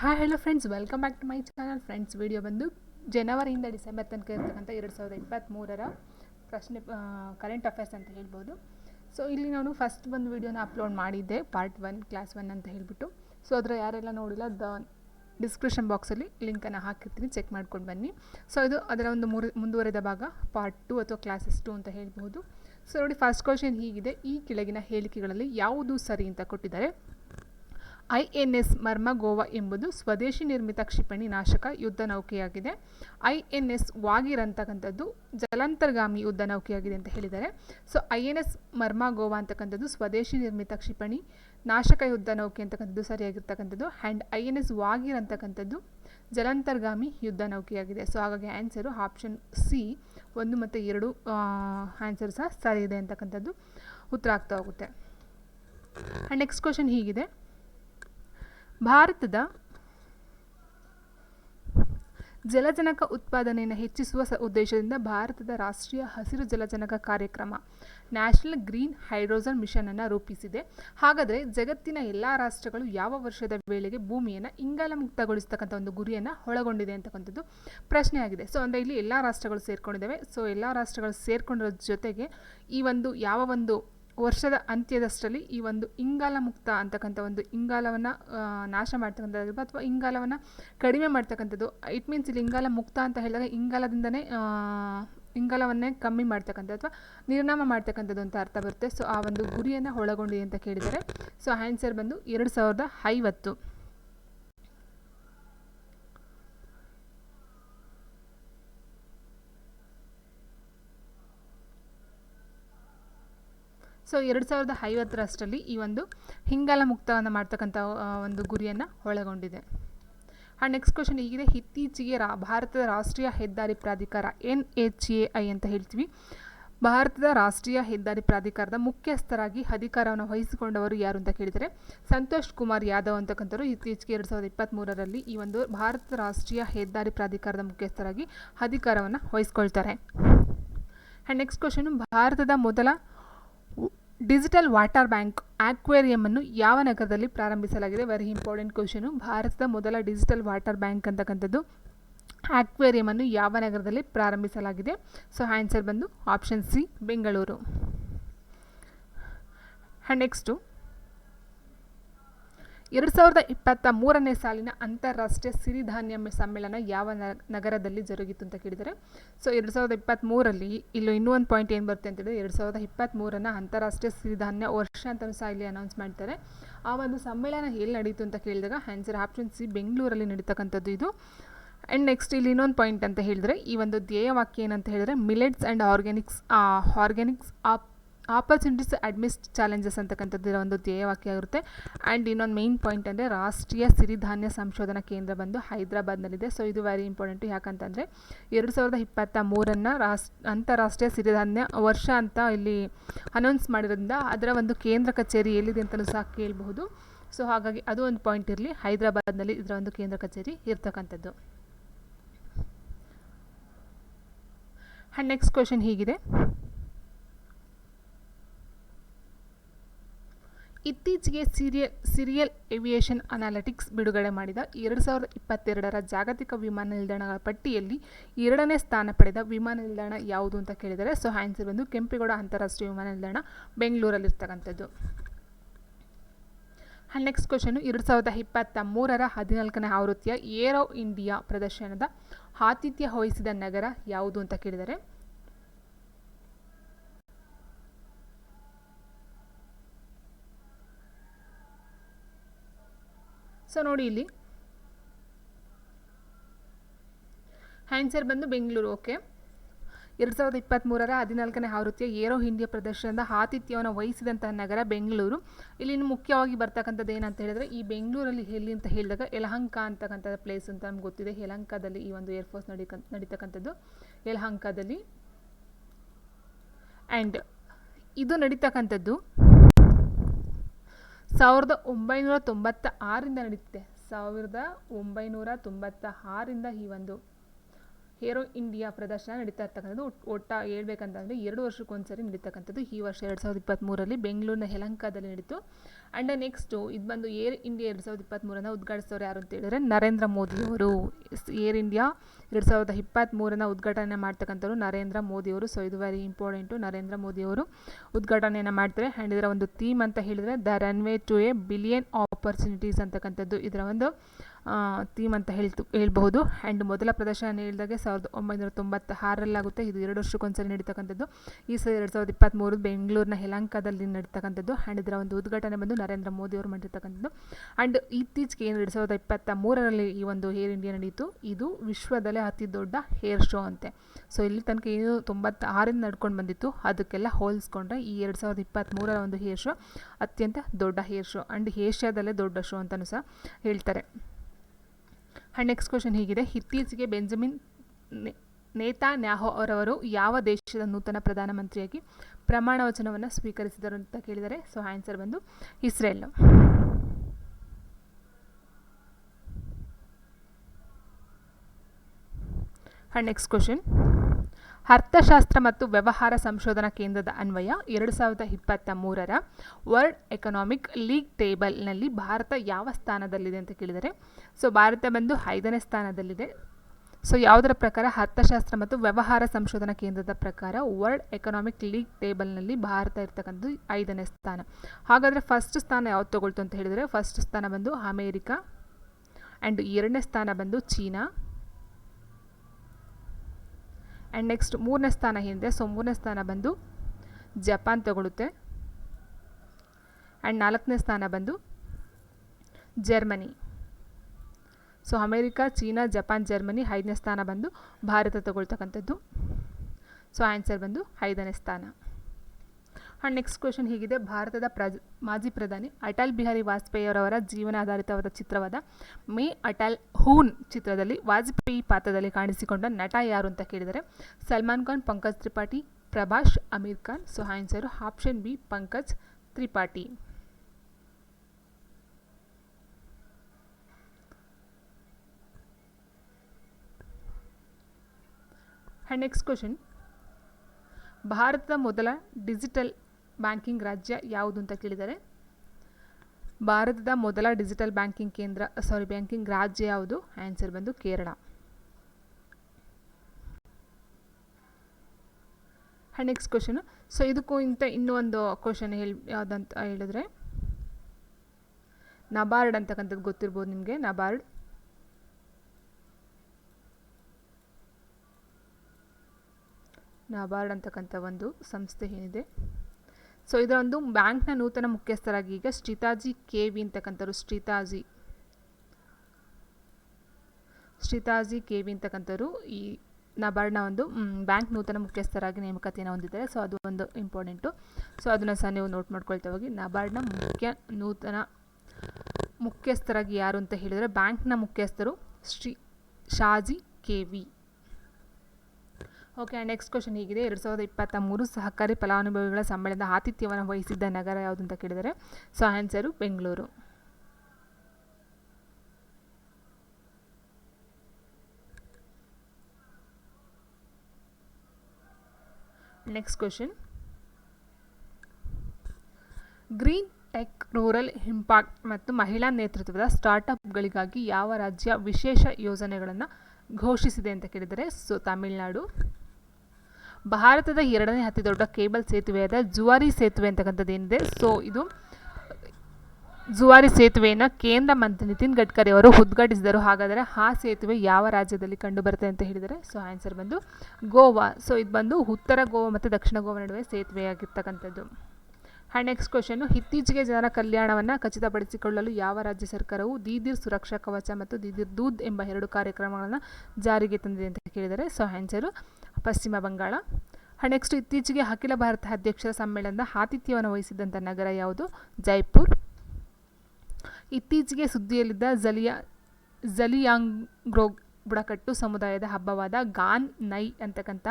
Hi hello friends welcome back to my channel friends video ಬಂದು ಜನವರಿಯಿಂದ December ತನಕ ಇರ್ತಕ್ಕಂಥ ಎರಡು ಸಾವಿರದ ಇಪ್ಪತ್ತ್ಮೂರರ ಪ್ರಶ್ನೆ ಕರೆಂಟ್ ಅಫೇರ್ಸ್ ಅಂತ ಹೇಳ್ಬೋದು. ಸೊ ಇಲ್ಲಿ ನಾನು ಫಸ್ಟ್ ಒಂದು ವಿಡಿಯೋನ ಅಪ್ಲೋಡ್ ಮಾಡಿದ್ದೆ ಪಾರ್ಟ್ ಒನ್ ಕ್ಲಾಸ್ ಒನ್ ಅಂತ ಹೇಳ್ಬಿಟ್ಟು. ಸೊ ಅದರ ಯಾರೆಲ್ಲ ನೋಡಿಲ್ಲ, ದ ಡಿಸ್ಕ್ರಿಪ್ಷನ್ ಬಾಕ್ಸಲ್ಲಿ ಲಿಂಕನ್ನು ಹಾಕಿರ್ತೀನಿ. ಚೆಕ್ ಮಾಡ್ಕೊಂಡು ಬನ್ನಿ. ಸೊ ಇದು ಅದರ ಒಂದು ಮೂರು, ಮುಂದುವರೆದ ಭಾಗ ಪಾರ್ಟ್ ಟು ಅಥವಾ ಕ್ಲಾಸಸ್ ಟು ಅಂತ ಹೇಳ್ಬೋದು ಸೊ ನೋಡಿ ಫಸ್ಟ್ ಕ್ವಶನ್ ಹೀಗಿದೆ. ಈ ಕೆಳಗಿನ ಹೇಳಿಕೆಗಳಲ್ಲಿ ಯಾವುದು ಸರಿ ಅಂತ ಕೊಟ್ಟಿದ್ದಾರೆ? ಐ ಎನ್ ಎಸ್ ಮರ್ಮಗೋವಾ ಎಂಬುದು ಸ್ವದೇಶಿ ನಿರ್ಮಿತ ಕ್ಷಿಪಣಿ ನಾಶಕ ಯುದ್ಧ ನೌಕೆಯಾಗಿದೆ. ಐ ಎನ್ ಎಸ್ ವಾಗೀರ್ ಅಂತಕ್ಕಂಥದ್ದು ಜಲಾಂತರ್ಗಾಮಿ ಯುದ್ಧ ನೌಕೆಯಾಗಿದೆ ಅಂತ ಹೇಳಿದ್ದಾರೆ. So, I N S Mormugao ಅಂತಕ್ಕಂಥದ್ದು ಸ್ವದೇಶಿ ನಿರ್ಮಿತ ಕ್ಷಿಪಣಿ ನಾಶಕ ಯುದ್ಧ ನೌಕೆ ಅಂತಕ್ಕಂಥದ್ದು ಸರಿಯಾಗಿರ್ತಕ್ಕಂಥದ್ದು. And I N S Vagir ಅಂತಕ್ಕಂಥದ್ದು ಜಲಾಂತರ್ಗಾಮಿ ಯುದ್ಧ ನೌಕೆಯಾಗಿದೆ. ಸೊ, ಹಾಗಾಗಿ ಆ್ಯನ್ಸರು ಆಪ್ಷನ್ ಸಿ ಒಂದು ಮತ್ತು ಎರಡು ಆ್ಯನ್ಸರ್ ಸಹ ಸರಿ ಇದೆ ಅಂತಕ್ಕಂಥದ್ದು ಉತ್ತರ ಆಗ್ತಾ ಹೋಗುತ್ತೆ. ಆ್ಯಂಡ್ ನೆಕ್ಸ್ಟ್ ಕ್ವಶನ್ ಹೀಗಿದೆ. ಭಾರತದ ಜಲಜನಕ ಉತ್ಪಾದನೆಯನ್ನು ಹೆಚ್ಚಿಸುವ ಸ ಉದ್ದೇಶದಿಂದ ಭಾರತದ ರಾಷ್ಟ್ರೀಯ ಹಸಿರು ಜಲಜನಕ ಕಾರ್ಯಕ್ರಮ ನ್ಯಾಷನಲ್ ಗ್ರೀನ್ ಹೈಡ್ರೋಜನ್ ಮಿಷನನ್ನು ರೂಪಿಸಿದೆ. ಹಾಗಾದರೆ ಜಗತ್ತಿನ ಎಲ್ಲ ರಾಷ್ಟ್ರಗಳು ಯಾವ ವರ್ಷದ ವೇಳೆಗೆ ಭೂಮಿಯನ್ನು ಇಂಗಾಲ ಮುಕ್ತಗೊಳಿಸ್ತಕ್ಕಂಥ ಒಂದು ಗುರಿಯನ್ನು ಒಳಗೊಂಡಿದೆ ಅಂತಕ್ಕಂಥದ್ದು ಪ್ರಶ್ನೆಯಾಗಿದೆ. ಸೊ ಅಂದರೆ ಇಲ್ಲಿ ಎಲ್ಲ ರಾಷ್ಟ್ರಗಳು ಸೇರಿಕೊಂಡಿದ್ದಾವೆ. ಸೊ ಎಲ್ಲ ರಾಷ್ಟ್ರಗಳು ಸೇರಿಕೊಂಡಿರೋ ಜೊತೆಗೆ ಈ ಒಂದು ಯಾವ ಒಂದು ವರ್ಷದ ಅಂತ್ಯದಷ್ಟರಲ್ಲಿ ಈ ಒಂದು ಇಂಗಾಲ ಮುಕ್ತ ಅಂತಕ್ಕಂಥ ಒಂದು ಇಂಗಾಲವನ್ನು ನಾಶ ಮಾಡ್ತಕ್ಕಂಥದ್ದು ಅಥವಾ ಇಂಗಾಲವನ್ನು ಕಡಿಮೆ ಮಾಡ್ತಕ್ಕಂಥದ್ದು. ಇಟ್ ಮೀನ್ಸ್ ಇಲ್ಲಿ ಇಂಗಾಲ ಮುಕ್ತ ಅಂತ ಹೇಳಿದಾಗ ಇಂಗಾಲದಿಂದನೇ ಇಂಗಾಲವನ್ನೇ ಕಮ್ಮಿ ಮಾಡ್ತಕ್ಕಂಥದ್ದು ಅಥವಾ ನಿರ್ನಾಮ ಮಾಡ್ತಕ್ಕಂಥದ್ದು ಅಂತ ಅರ್ಥ ಬರುತ್ತೆ. ಸೊ ಆ ಒಂದು ಗುರಿಯನ್ನು ಒಳಗೊಂಡಿದೆ ಅಂತ ಕೇಳಿದರೆ ಸೊ ಆನ್ಸರ್ ಬಂದು ಎರಡು ಸಾವಿರದ ಐವತ್ತು. ಸೊ ಎರಡು ಸಾವಿರದ ಐವತ್ತರಷ್ಟರಲ್ಲಿ ಈ ಒಂದು ಹಿಂಗಾಲ ಮುಕ್ತವನ್ನು ಮಾಡ್ತಕ್ಕಂಥ ಒಂದು ಗುರಿಯನ್ನು ಒಳಗೊಂಡಿದೆ. ಆ್ಯಂಡ್ ನೆಕ್ಸ್ಟ್ ಕ್ವಶನ್ ಈಗಿದೆ ಇತ್ತೀಚೆಗೆ ರಾ, ಭಾರತದ ರಾಷ್ಟ್ರೀಯ ಹೆದ್ದಾರಿ ಪ್ರಾಧಿಕಾರ ಎನ್ ಎಚ್ ಎ ಐ ಅಂತ ಹೇಳ್ತೀವಿ. ಭಾರತದ ರಾಷ್ಟ್ರೀಯ ಹೆದ್ದಾರಿ ಪ್ರಾಧಿಕಾರದ ಮುಖ್ಯಸ್ಥರಾಗಿ ಅಧಿಕಾರವನ್ನು ವಹಿಸಿಕೊಂಡವರು ಯಾರು ಅಂತ ಕೇಳಿದರೆ ಸಂತೋಷ್ ಕುಮಾರ್ ಯಾದವ್ ಅಂತಕ್ಕಂಥವ್ರು ಇತ್ತೀಚೆಗೆ ಎರಡು ಸಾವಿರದ ಇಪ್ಪತ್ತ್ಮೂರರಲ್ಲಿ ಈ ಒಂದು ಭಾರತದ ರಾಷ್ಟ್ರೀಯ ಹೆದ್ದಾರಿ ಪ್ರಾಧಿಕಾರದ ಮುಖ್ಯಸ್ಥರಾಗಿ ಅಧಿಕಾರವನ್ನು ವಹಿಸ್ಕೊಳ್ತಾರೆ. ಆ್ಯಂಡ್ ನೆಕ್ಸ್ಟ್ ಕ್ವಶನು ಭಾರತದ ಮೊದಲ ಡಿಜಿಟಲ್ ವಾಟರ್ ಬ್ಯಾಂಕ್ ಆಕ್ವೇರಿಯಮನ್ನು ಯಾವ ನಗರದಲ್ಲಿ ಪ್ರಾರಂಭಿಸಲಾಗಿದೆ? ವೆರಿ ಇಂಪಾರ್ಟೆಂಟ್ ಕ್ವಶನು ಭಾರತದ ಮೊದಲ ಡಿಜಿಟಲ್ ವಾಟರ್ ಬ್ಯಾಂಕ್ ಅಂತಕ್ಕಂಥದ್ದು ಆಕ್ವೇರಿಯಮನ್ನು ಯಾವ ನಗರದಲ್ಲಿ ಪ್ರಾರಂಭಿಸಲಾಗಿದೆ? ಸೊ ಆನ್ಸರ್ ಬಂದು option C Bengaluru. And next ಎರಡು ಸಾವಿರದ ಇಪ್ಪತ್ತ ಮೂರನೇ ಸಾಲಿನ ಅಂತಾರಾಷ್ಟ್ರೀಯ ಸಿರಿಧಾನ್ಯ ಸಮ್ಮೇಳನ ಯಾವ ನಗರದಲ್ಲಿ ಜರುಗಿತು ಅಂತ ಕೇಳಿದರೆ, ಸೊ ಎರಡು ಸಾವಿರದ ಇಪ್ಪತ್ತ್ಮೂರಲ್ಲಿ ಇಲ್ಲೂ ಇನ್ನೂ ಒಂದು ಪಾಯಿಂಟ್ ಏನು ಬರುತ್ತೆ ಅಂತೇಳಿದ್ರೆ ಎರಡು ಸಾವಿರದ ಇಪ್ಪತ್ತ್ಮೂರನ್ನು ಅಂತಾರಾಷ್ಟ್ರೀಯ ಸಿರಿಧಾನ್ಯ ವರ್ಷ ಅಂತಲೂ ಸಹ ಇಲ್ಲಿ ಅನೌನ್ಸ್ ಮಾಡ್ತಾರೆ. ಆ ಒಂದು ಸಮ್ಮೇಳನ ಎಲ್ಲಿ ನಡೀತು ಅಂತ ಕೇಳಿದಾಗ ಆನ್ಸರ್ ಆಪ್ಷನ್ ಸಿ ಬೆಂಗಳೂರಲ್ಲಿ ನಡೀತಕ್ಕಂಥದ್ದು ಇದು. ಆ್ಯಂಡ್ ನೆಕ್ಸ್ಟ್ ಇಲ್ಲಿ ಇನ್ನೊಂದು ಪಾಯಿಂಟ್ ಅಂತ ಹೇಳಿದ್ರೆ, ಈ ಒಂದು ಧ್ಯೇಯವಾಕ್ಯ ಏನಂತ ಹೇಳಿದ್ರೆ millets and organics organics op opportunities amidst challenges ಅಂತಕ್ಕಂಥದ್ದು ಒಂದು ಧ್ಯೇಯವಾಕ್ಯ ಆಗಿರುತ್ತೆ. ಆ್ಯಂಡ್ ಇನ್ನೊಂದು ಮೇನ್ ಪಾಯಿಂಟ್ ಅಂದರೆ ರಾಷ್ಟ್ರೀಯ ಸಿರಿಧಾನ್ಯ ಸಂಶೋಧನಾ ಕೇಂದ್ರ ಬಂದು ಹೈದರಾಬಾದ್ನಲ್ಲಿದೆ. ಸೊ ಇದು ವೆರಿ ಇಂಪಾರ್ಟೆಂಟು ಯಾಕಂತಂದರೆ ಎರಡು ಸಾವಿರದ ಇಪ್ಪತ್ತ ಮೂರನ್ನು ರಾಸ್, ಅಂತಾರಾಷ್ಟ್ರೀಯ ಸಿರಿಧಾನ್ಯ ವರ್ಷ ಅಂತ ಇಲ್ಲಿ ಅನೌನ್ಸ್ ಮಾಡಿರೋದ್ರಿಂದ ಅದರ ಒಂದು ಕೇಂದ್ರ ಕಚೇರಿ ಎಲ್ಲಿದೆ ಅಂತಲೂ ಸಹ ಕೇಳಬಹುದು. ಸೊ ಹಾಗಾಗಿ ಅದು ಒಂದು ಪಾಯಿಂಟ್ ಇರಲಿ. ಹೈದರಾಬಾದ್ನಲ್ಲಿ ಇದರ ಒಂದು ಕೇಂದ್ರ ಕಚೇರಿ ಇರ್ತಕ್ಕಂಥದ್ದು. ಆ್ಯಂಡ್ ನೆಕ್ಸ್ಟ್ ಕ್ವೆಶನ್ ಹೀಗಿದೆ. ಇತ್ತೀಚೆಗೆ ಸಿರಿಯಲ್ ಸಿರಿಯಲ್ ಏವಿಯೇಷನ್ ಅನಾಲಿಟಿಕ್ಸ್ ಬಿಡುಗಡೆ ಮಾಡಿದ ಎರಡು ಸಾವಿರದ ಇಪ್ಪತ್ತೆರಡರ ಜಾಗತಿಕ ವಿಮಾನ ನಿಲ್ದಾಣಗಳ ಪಟ್ಟಿಯಲ್ಲಿ ಎರಡನೇ ಸ್ಥಾನ ಪಡೆದ ವಿಮಾನ ನಿಲ್ದಾಣ ಯಾವುದು ಅಂತ ಕೇಳಿದರೆ ಸೊ ಆನ್ಸರ್ ಬಂದು ಕೆಂಪೇಗೌಡ ಅಂತಾರಾಷ್ಟ್ರೀಯ ವಿಮಾನ ನಿಲ್ದಾಣ ಬೆಂಗಳೂರಲ್ಲಿರ್ತಕ್ಕಂಥದ್ದು. ಹಾಂ ನೆಕ್ಸ್ಟ್ ಕ್ವಶನು ಎರಡು ಸಾವಿರದ ಇಪ್ಪತ್ತ ಮೂರರ ಹದಿನಾಲ್ಕನೇ ಆವೃತ್ತಿಯ ಏರೋ ಇಂಡಿಯಾ ಪ್ರದರ್ಶನದ ಆತಿಥ್ಯ ವಹಿಸಿದ ನಗರ ಯಾವುದು ಅಂತ ಕೇಳಿದರೆ ಸೊ ನೋಡಿ ಇಲ್ಲಿ. ಹ್ಯಾನ್ಸರ್ ಬಂದು ಬೆಂಗಳೂರು ಓಕೆ ಎರಡು ಸಾವಿರದ ಇಪ್ಪತ್ತ್ಮೂರರ ಹದಿನಾಲ್ಕನೇ ಆವೃತ್ತಿಯ ಏರೋ ಇಂಡಿಯಾ ಪ್ರದರ್ಶನದ ಆತಿಥ್ಯವನ್ನು ವಹಿಸಿದಂತಹ ನಗರ ಬೆಂಗಳೂರು. ಇಲ್ಲಿ ಮುಖ್ಯವಾಗಿ ಬರ್ತಕ್ಕಂಥದ್ದು ಏನಂತ ಹೇಳಿದ್ರೆ, ಈ ಬೆಂಗಳೂರಲ್ಲಿ ಎಲ್ಲಿ ಅಂತ ಹೇಳಿದಾಗ, ಯಲಹಂಕ ಅಂತಕ್ಕಂಥ ಪ್ಲೇಸ್ ಅಂತ ನಮ್ಗೆ ಗೊತ್ತಿದೆ. ಯಲಹಂಕದಲ್ಲಿ ಈ ಒಂದು ಏರ್ಫೋರ್ಸ್ ನಡೀಕ, ನಡೀತಕ್ಕಂಥದ್ದು. ಯಲಹಂಕದಲ್ಲಿ. ಆ್ಯಂಡ್ ಇದು ನಡೀತಕ್ಕಂಥದ್ದು ಸಾವಿರದ ಒಂಬೈನೂರ ತೊಂಬತ್ತ ಆರರಿಂದ ನಡೀತಿದೆ. ಸಾವಿರದ ಒಂಬೈನೂರ ತೊಂಬತ್ತ ಆರರಿಂದ ಈ ಒಂದು ಏರೋ ಇಂಡಿಯಾ ಪ್ರದರ್ಶನ ನಡೀತಾ ಇರ್ತಕ್ಕಂಥದ್ದು. ಒಟ್ಟು ಒಟ್ಟ ಹೇಳ್ಬೇಕಂತಂದರೆ ಎರಡು ವರ್ಷಕ್ಕೊಂದ್ಸರಿ ನಡೀತಕ್ಕಂಥದ್ದು ಈ ವರ್ಷ ಎರಡು ಸಾವಿರದ ಇಪ್ಪತ್ತ್ಮೂರಲ್ಲಿ ಬೆಂಗಳೂರಿನ ಹೆಲಂಕಾದಲ್ಲಿ ನಡೀತು. ಆ್ಯಂಡ್ ನೆಕ್ಸ್ಟು, ಇದು ಬಂದು ಏರ್ ಇಂಡಿಯಾ ಎರಡು ಸಾವಿರದ ಇಪ್ಪತ್ತ್ಮೂರನ್ನು ಉದ್ಘಾಟಿಸೋರು ಯಾರು ಅಂತ ಹೇಳಿದ್ರೆ ನರೇಂದ್ರ ಮೋದಿಯವರು. ಏರ್ ಇಂಡಿಯಾ ಎರಡು ಸಾವಿರದ ಇಪ್ಪತ್ತ್ಮೂರನ್ನು ಉದ್ಘಾಟನೆ ಮಾಡ್ತಕ್ಕಂಥವ್ರು ನರೇಂದ್ರ ಮೋದಿಯವರು. ಸೊ ಇದು ವೆರಿ ಇಂಪಾರ್ಟೆಂಟು ನರೇಂದ್ರ ಮೋದಿಯವರು ಉದ್ಘಾಟನೆಯನ್ನು ಮಾಡ್ತಾರೆ. ಆ್ಯಂಡ್ ಇದರ ಒಂದು ಥೀಮ್ ಅಂತ ಹೇಳಿದರೆ the runway to a billion opportunities ಅಂತಕ್ಕಂಥದ್ದು. ಇದರ ಒಂದು ಥೀಮ್ ಅಂತ ಹೇಳ್ತು ಹೇಳ್ಬಹುದು. ಆ್ಯಂಡ್ ಮೊದಲ ಪ್ರದರ್ಶನ ಹೇಳಿದಾಗೆ ಸಾವಿರದ ಒಂಬೈನೂರ ತೊಂಬತ್ತಾರರಲ್ಲಾಗುತ್ತೆ. ಇದು ಎರಡು ವರ್ಷಕ್ಕೊಂದ್ಸರಿ ನಡೀತಕ್ಕಂಥದ್ದು. ಈ ಸರಿ ಎರಡು ಸಾವಿರದ ಇಪ್ಪತ್ತ್ಮೂರು ಬೆಂಗಳೂರಿನ ಹೆಲಾಂಕದಲ್ಲಿ ನಡೀತಕ್ಕಂಥದ್ದು. ಆ್ಯಂಡ್ ಇದರ ಒಂದು ಉದ್ಘಾಟನೆ ಬಂದು ನರೇಂದ್ರ ಮೋದಿ ಅವರು ಮಾಡಿರ್ತಕ್ಕಂಥದ್ದು. ಆ್ಯಂಡ್ ಇತ್ತೀಚೆಗೆ ಏನು ಎರಡು ಸಾವಿರದ ಇಪ್ಪತ್ತ ಮೂರರಲ್ಲಿ ಈ ಒಂದು ಏರ್ ಇಂಡಿಯಾ ನಡೀತು. ಇದು ವಿಶ್ವದಲ್ಲೇ ಅತಿ ದೊಡ್ಡ ಹೇರ್ ಶೋ ಅಂತೆ. ಸೊ ಇಲ್ಲಿ ತನಕ ಏನು ತೊಂಬತ್ತಾರರಿಂದ ನಡ್ಕೊಂಡು ಬಂದಿತ್ತು. ಅದಕ್ಕೆಲ್ಲ ಹೋಲಿಸ್ಕೊಂಡ್ರೆ ಈ ಎರಡು ಸಾವಿರದ ಇಪ್ಪತ್ತ್ಮೂರರ ಒಂದು ಹೇರ್ ಶೋ ಅತ್ಯಂತ ದೊಡ್ಡ ಹೇರ್ ಶೋ ಆ್ಯಂಡ್ ಏಷ್ಯಾದಲ್ಲೇ ದೊಡ್ಡ ಶೋ ಅಂತಲೂ ಸಹ ಹೇಳ್ತಾರೆ. ಆ್ಯಂಡ್ ನೆಕ್ಸ್ಟ್ ಕ್ವಶನ್ ಹೀಗಿದೆ. ಇತ್ತೀಚೆಗೆ ಬೆಂಜಮಿನ್ ನೇತಾ ನ್ಯಾಹೋ ಅವರವರು ಯಾವ ದೇಶದ ನೂತನ ಪ್ರಧಾನಮಂತ್ರಿಯಾಗಿ ಪ್ರಮಾಣ ವಚನವನ್ನು ಸ್ವೀಕರಿಸಿದರು ಅಂತ ಕೇಳಿದರೆ ಸೊ ಆನ್ಸರ್ ಬಂದು ಇಸ್ರೇಲ್ ಆ್ಯಂಡ್ ನೆಕ್ಸ್ಟ್ ಕ್ವಶನ್ ಅರ್ಥಶಾಸ್ತ್ರ ಮತ್ತು ವ್ಯವಹಾರ ಸಂಶೋಧನಾ ಕೇಂದ್ರದ ಅನ್ವಯ ಎರಡು ಸಾವಿರದ ಇಪ್ಪತ್ತ ಮೂರರ ವರ್ಲ್ಡ್ ಎಕನಾಮಿಕ್ ಲೀಗ್ ಟೇಬಲ್ನಲ್ಲಿ ಭಾರತ ಯಾವ ಸ್ಥಾನದಲ್ಲಿದೆ ಅಂತ ಕೇಳಿದರೆ, ಸೊ ಭಾರತ ಬಂದು ಐದನೇ ಸ್ಥಾನದಲ್ಲಿದೆ. ಸೊ ಯಾವುದರ ಪ್ರಕಾರ ಅರ್ಥಶಾಸ್ತ್ರ ಮತ್ತು ವ್ಯವಹಾರ ಸಂಶೋಧನಾ ಕೇಂದ್ರದ ಪ್ರಕಾರ ವರ್ಲ್ಡ್ ಎಕನಾಮಿಕ್ ಲೀಗ್ ಟೇಬಲ್ನಲ್ಲಿ ಭಾರತ ಇರ್ತಕ್ಕಂಥದ್ದು ಐದನೇ ಸ್ಥಾನ. ಹಾಗಾದರೆ ಫಸ್ಟ್ ಸ್ಥಾನ ಯಾವ್ದು ತಗೊಳ್ತು ಅಂತ ಹೇಳಿದರೆ ಫಸ್ಟ್ ಸ್ಥಾನ ಬಂದು ಅಮೇರಿಕಾ ಆ್ಯಂಡ್ ಎರಡನೇ ಸ್ಥಾನ ಬಂದು ಚೀನಾ. ಆ್ಯಂಡ್ ನೆಕ್ಸ್ಟ್ ಮೂರನೇ ಸ್ಥಾನ ಹಿಂದೆ ಸೊ ಮೂರನೇ ಸ್ಥಾನ ಬಂದು ಜಪಾನ್ ತಗೊಳುತ್ತೆ ಆ್ಯಂಡ್ ನಾಲ್ಕನೇ ಸ್ಥಾನ ಬಂದು Germany. So America, China, Japan, Germany ಐದನೇ ಸ್ಥಾನ ಬಂದು ಭಾರತ ತಗೊಳ್ತಕ್ಕಂಥದ್ದು. ಸೊ ಆನ್ಸರ್ ಬಂದು ಐದನೇ ಸ್ಥಾನ. ಆ್ಯಂಡ್ ನೆಕ್ಸ್ಟ್ ಕ್ವೆಶನ್ ಹೀಗಿದೆ. ಭಾರತದ ಪ್ರಜ್, ಮಾಜಿ ಪ್ರಧಾನಿ ಅಟಲ್ ಬಿಹಾರಿ ವಾಜಪೇಯಿಯವರವರ ಜೀವನ ಆಧಾರಿತವಾದ ಚಿತ್ರವಾದ ಮೇ ಅಟಲ್ ಹೂನ್ ಚಿತ್ರದಲ್ಲಿ ವಾಜಪೇಯಿ ಪಾತ್ರದಲ್ಲಿ ಕಾಣಿಸಿಕೊಂಡ ನಟ ಯಾರು ಅಂತ ಕೇಳಿದರೆ, Salman Khan, Pankaj Tripathi, Prabhas, Aamir Khan so option B, Pankaj Tripathi. Next question ಭಾರತದ ಮೊದಲ ಡಿಜಿಟಲ್ ಬ್ಯಾಂಕಿಂಗ್ ರಾಜ್ಯ ಯಾವುದು ಅಂತ ಕೇಳಿದರೆ, ಭಾರತದ ಮೊದಲ ಡಿಜಿಟಲ್ ಬ್ಯಾಂಕಿಂಗ್ ಕೇಂದ್ರ ಸಾರಿ ಬ್ಯಾಂಕಿಂಗ್ ರಾಜ್ಯ ಯಾವುದು? ಆನ್ಸರ್ ಬಂದು ಕೇರಳ. ನೆಕ್ಸ್ಟ್ ಕ್ವಶನು ಸೊ ಇದಕ್ಕೂ ಇಂಥ ಇನ್ನೂ ಒಂದು ಕ್ವಶನ್ ಹೇಳಿ, ಯಾವುದಂತ ಹೇಳಿದ್ರೆ, ನಬಾರ್ಡ್ ಅಂತಕ್ಕಂಥದ್ದು ಗೊತ್ತಿರ್ಬೋದು ನಿಮಗೆ? ನಬಾರ್ಡ್. ನಬಾರ್ಡ್ ಅಂತಕ್ಕಂಥ ಒಂದು ಸಂಸ್ಥೆ ಏನಿದೆ? ಸೊ ಇದೊಂದು ಬ್ಯಾಂಕ್ನ ನೂತನ ಮುಖ್ಯಸ್ಥರಾಗಿ ಈಗ ಶ್ರೀತಾಜಿ ಕೆ ವಿ ಅಂತಕ್ಕಂಥವ್ರು. ಶ್ರೀತಾಜಿ. ಶ್ರೀತಾಜಿ ಕೆ ವಿ ಅಂತಕ್ಕಂಥವ್ರು ಈ ನಬಾರ್ಡ್ನ ಒಂದು ಬ್ಯಾಂಕ್ ನೂತನ ಮುಖ್ಯಸ್ಥರಾಗಿ ನೇಮಕತೆಯನ್ನು ಹೊಂದಿದ್ದಾರೆ. ಸೊ ಅದು ಒಂದು ಇಂಪಾರ್ಟೆಂಟು ಸೊ ಅದನ್ನು ಸಹ ನೀವು ನೋಟ್ ಮಾಡ್ಕೊಳ್ತಾ ಹೋಗಿ. ನಬಾರ್ಡ್ನ ಮುಖ್ಯ ನೂತನ ಮುಖ್ಯಸ್ಥರಾಗಿ ಯಾರು ಅಂತ ಹೇಳಿದರೆ ಬ್ಯಾಂಕ್ನ ಮುಖ್ಯಸ್ಥರು Shri, Shaji K V. Okay next question ಹೀಗಿದೆ. ಎರಡು ಸಾವಿರದ ಇಪ್ಪತ್ತ ಮೂರು ಸಹಕಾರಿ ಫಲಾನುಭವಿಗಳ ಸಮ್ಮೇಳನದ ಆತಿಥ್ಯವನ್ನು ವಹಿಸಿದ್ದ ನಗರ ಯಾವುದು ಅಂತ ಕೇಳಿದರೆ so answer Bengaluru. Next question green tech rural impact ಮತ್ತು ಮಹಿಳಾ ನೇತೃತ್ವದ ಸ್ಟಾರ್ಟಪ್ಗಳಿಗಾಗಿ ಯಾವ ರಾಜ್ಯ ವಿಶೇಷ ಯೋಜನೆಗಳನ್ನು ಘೋಷಿಸಿದೆ ಅಂತ ಕೇಳಿದರೆ, ಸೊ ತಮಿಳುನಾಡು. ಭಾರತದ ಎರಡನೇ ಅತಿ ದೊಡ್ಡ ಕೇಬಲ್ ಸೇತುವೆಯಾದ ಜುವಾರಿ ಸೇತುವೆ ಅಂತಕ್ಕಂಥದ್ದು ಏನಿದೆ, ಸೊ ಇದು ಜುವಾರಿ ಸೇತುವೆಯನ್ನು ಕೇಂದ್ರ ಮಂತ್ರಿ ನಿತಿನ್ ಗಡ್ಕರಿ ಅವರು ಉದ್ಘಾಟಿಸಿದರು. ಹಾಗಾದರೆ ಆ ಸೇತುವೆ ಯಾವ ರಾಜ್ಯದಲ್ಲಿ ಕಂಡುಬರುತ್ತೆ ಅಂತ ಹೇಳಿದರೆ, ಸೊ ಆನ್ಸರ್ ಬಂದು ಗೋವಾ. ಸೊ ಇದು ಬಂದು ಉತ್ತರ ಗೋವಾ ಮತ್ತು ದಕ್ಷಿಣ ಗೋವಾ ನಡುವೆ ಸೇತುವೆಯಾಗಿರ್ತಕ್ಕಂಥದ್ದು. ಆ್ಯಂಡ್ ನೆಕ್ಸ್ಟ್ ಕ್ವಶನ್ನು ಇತ್ತೀಚೆಗೆ ಜನರ ಕಲ್ಯಾಣವನ್ನು ಖಚಿತಪಡಿಸಿಕೊಳ್ಳಲು ಯಾವ ರಾಜ್ಯ ಸರ್ಕಾರವು ದೀದಿರ್ ಸುರಕ್ಷಾ ಕವಚ ಮತ್ತು ದೀದಿರ್ ದೂದ್ ಎಂಬ ಎರಡು ಕಾರ್ಯಕ್ರಮಗಳನ್ನು ಜಾರಿಗೆ ತಂದಿದೆ ಅಂತ ಕೇಳಿದರೆ ಸೊ ಆನ್ಸರು ಪಶ್ಚಿಮ ಬಂಗಾಳ. ಹಾಂ ನೆಕ್ಸ್ಟ್ ಇತ್ತೀಚೆಗೆ ಅಖಿಲ ಭಾರತ ಅಧ್ಯಕ್ಷರ ಸಮ್ಮೇಳನದ ಆತಿಥ್ಯವನ್ನು ವಹಿಸಿದ್ದಂಥ ನಗರ ಯಾವುದು? ಜೈಪುರ್. ಇತ್ತೀಚೆಗೆ ಸುದ್ದಿಯಲ್ಲಿದ್ದ ಜಲಿಯಾ, ಜಲಿಯಾಂಗ್ರೋಗ್ ಬುಡಕಟ್ಟು ಸಮುದಾಯದ ಹಬ್ಬವಾದ ಗಾನ್ ನೈ ಅಂತಕ್ಕಂಥ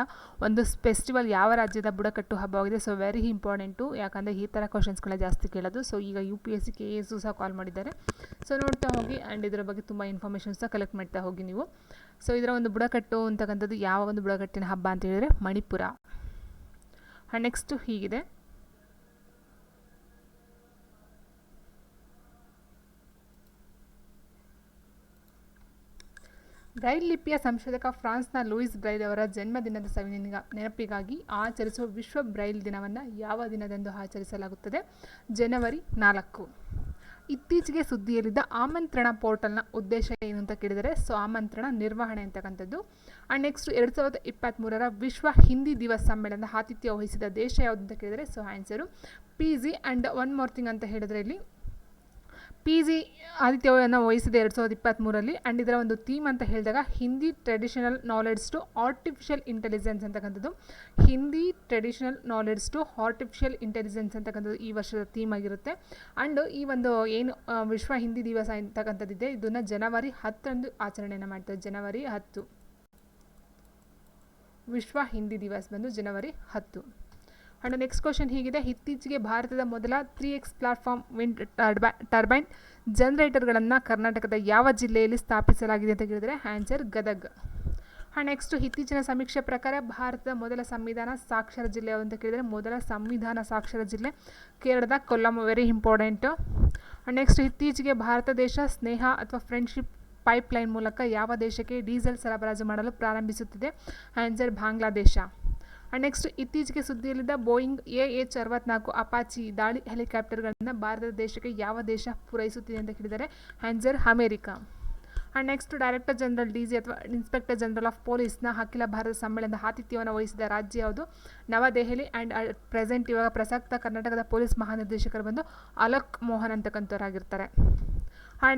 ಒಂದು ಫೆಸ್ಟಿವಲ್ ಯಾವ ರಾಜ್ಯದ ಬುಡಕಟ್ಟು ಹಬ್ಬವಾಗಿದೆ. ಸೊ ವೆರಿ ಇಂಪಾರ್ಟೆಂಟು ಯಾಕಂದರೆ ಈ ಥರ ಕ್ವಶನ್ಸ್ಗಳ ಜಾಸ್ತಿ ಕೇಳೋದು. ಸೊ ಈಗ U P S C K S ಸಹ ಕಾಲ್ ಮಾಡಿದ್ದಾರೆ. ಸೊ ನೋಡ್ತಾ ಹೋಗಿ ಆ್ಯಂಡ್ ಇದರ ಬಗ್ಗೆ ತುಂಬ ಇನ್ಫಾರ್ಮೇಷನ್ ಸಹ ಕಲೆಕ್ಟ್ ಮಾಡ್ತಾ ಹೋಗಿ ನೀವು. ಸೊ ಇದರ ಒಂದು ಬುಡಕಟ್ಟು ಅಂತಕ್ಕಂಥದ್ದು ಯಾವ ಒಂದು ಬುಡಕಟ್ಟಿನ ಹಬ್ಬ ಅಂತ ಹೇಳಿದರೆ ಮಣಿಪುರ. ನೆಕ್ಸ್ಟು ಹೀಗಿದೆ. ಬ್ರೈಲ್ ಲಿಪಿಯ ಸಂಶೋಧಕ ಫ್ರಾನ್ಸ್ನ ಲೂಯಿಸ್ ಬ್ರೈಲ್ ಅವರ ಜನ್ಮದಿನದ ಸವಿನಿಗ ನೆನಪಿಗಾಗಿ ಆಚರಿಸುವ ವಿಶ್ವ ಬ್ರೈಲ್ ದಿನವನ್ನು ಯಾವ ದಿನದಂದು ಆಚರಿಸಲಾಗುತ್ತದೆ? ಜನವರಿ ನಾಲ್ಕು. ಇತ್ತೀಚೆಗೆ ಸುದ್ದಿಯಲ್ಲಿದ್ದ ಆಮಂತ್ರಣ ಪೋರ್ಟಲ್ನ ಉದ್ದೇಶ ಏನು ಅಂತ ಕೇಳಿದರೆ ಸೊ ಆಮಂತ್ರಣ ನಿರ್ವಹಣೆ ಅಂತಕ್ಕಂಥದ್ದು. ಆ್ಯಂಡ್ ನೆಕ್ಸ್ಟ್ ಎರಡು ಸಾವಿರದ ಇಪ್ಪತ್ತ್ಮೂರರ ವಿಶ್ವ ಹಿಂದಿ ದಿವಸ ಸಮ್ಮೇಳನದ ಆತಿಥ್ಯ ವಹಿಸಿದ ದೇಶ ಯಾವುದು ಅಂತ ಕೇಳಿದರೆ so answer P G and one more thing ಅಂತ ಹೇಳಿದ್ರೆ ಇಲ್ಲಿ ಪಿ ಜಿ ಆದಿತ್ಯವನ್ನು ವಹಿಸಿದೆ ಎರಡು ಸಾವಿರದ ಇಪ್ಪತ್ತ್ಮೂರಲ್ಲಿ ಆ್ಯಂಡ್ ಇದರ ಒಂದು ಥೀಮ್ ಅಂತ ಹೇಳಿದಾಗ Hindi traditional knowledge to artificial intelligence ಅಂತಕ್ಕಂಥದ್ದು. Hindi traditional knowledge to artificial intelligence ಅಂತಕ್ಕಂಥದ್ದು ಈ ವರ್ಷದ ಥೀಮ್ ಆಗಿರುತ್ತೆ. ಆ್ಯಂಡ್ ಈ ಒಂದು ಏನು ವಿಶ್ವ ಹಿಂದಿ ದಿವಸ ಅಂತಕ್ಕಂಥದ್ದಿದೆ. ಇದನ್ನು ಜನವರಿ ಹತ್ತರಂದು ಆಚರಣೆಯನ್ನು ಮಾಡ್ತಾರೆ. ಜನವರಿ ಹತ್ತು. ವಿಶ್ವ ಹಿಂದಿ ದಿವಸ ಬಂದು ಜನವರಿ ಹತ್ತು. ಆ್ಯಂಡ್ ನೆಕ್ಸ್ಟ್ ಕ್ವಶನ್ ಹೀಗಿದೆ ಇತ್ತೀಚೆಗೆ ಭಾರತದ ಮೊದಲ three X platform wind turbine turbine ಜನರೇಟರ್ಗಳನ್ನು ಕರ್ನಾಟಕದ ಯಾವ ಜಿಲ್ಲೆಯಲ್ಲಿ ಸ್ಥಾಪಿಸಲಾಗಿದೆ ಅಂತ ಕೇಳಿದರೆ ಆನ್ಸರ್ ಗದಗ್. ಆ್ಯಂಡ್ ನೆಕ್ಸ್ಟ್ ಇತ್ತೀಚಿನ ಸಮೀಕ್ಷೆ ಪ್ರಕಾರ ಭಾರತದ ಮೊದಲ ಸಂವಿಧಾನ ಸಾಕ್ಷರ ಜಿಲ್ಲೆ ಅಂತ ಕೇಳಿದರೆ ಮೊದಲ ಸಂವಿಧಾನ ಸಾಕ್ಷರ ಜಿಲ್ಲೆ ಕೇರಳದ Kollam. Very important and next ಇತ್ತೀಚೆಗೆ ಭಾರತ ದೇಶ ಸ್ನೇಹ ಅಥವಾ ಫ್ರೆಂಡ್ಶಿಪ್ ಪೈಪ್ಲೈನ್ ಮೂಲಕ ಯಾವ ದೇಶಕ್ಕೆ ಡೀಸೆಲ್ ಸರಬರಾಜು ಮಾಡಲು ಪ್ರಾರಂಭಿಸುತ್ತಿದೆ? ಆನ್ಸರ್ ಬಾಂಗ್ಲಾದೇಶ ನೆಕ್ಸ್ಟ್ ಇತ್ತೀಚೆಗೆ ಸುದ್ದಿಯಲ್ಲಿದ್ದ ಬೋಯಿಂಗ್ ಎ ಎಚ್ ಅರವತ್ನಾಲ್ಕು ಅಪಾಚಿ ದಾಳಿ ಹೆಲಿಕಾಪ್ಟರ್ಗಳನ್ನು ಭಾರತ ದೇಶಕ್ಕೆ ಯಾವ ದೇಶ ಪೂರೈಸುತ್ತಿದೆ ಅಂತ ಕೇಳಿದರೆ answer America and next director general D G ಅಥವಾ ಇನ್ಸ್ಪೆಕ್ಟರ್ ಜನರಲ್ ಆಫ್ ಪೊಲೀಸ್ನ ಅಖಿಲ ಭಾರತ ಸಮ್ಮೇಳನದ ಆತಿಥ್ಯವನ್ನು ವಹಿಸಿದ ರಾಜ್ಯ ಯಾವುದು? ನವದೆಹಲಿ ಆ್ಯಂಡ್ ಪ್ರೆಸೆಂಟ್ ಇವಾಗ ಪ್ರಸಕ್ತ ಕರ್ನಾಟಕದ ಪೊಲೀಸ್ ಮಹಾನಿರ್ದೇಶಕರು ಬಂದು ಅಲೋಕ್ ಮೋಹನ್ ಅಂತಕ್ಕಂಥವರಾಗಿರ್ತಾರೆ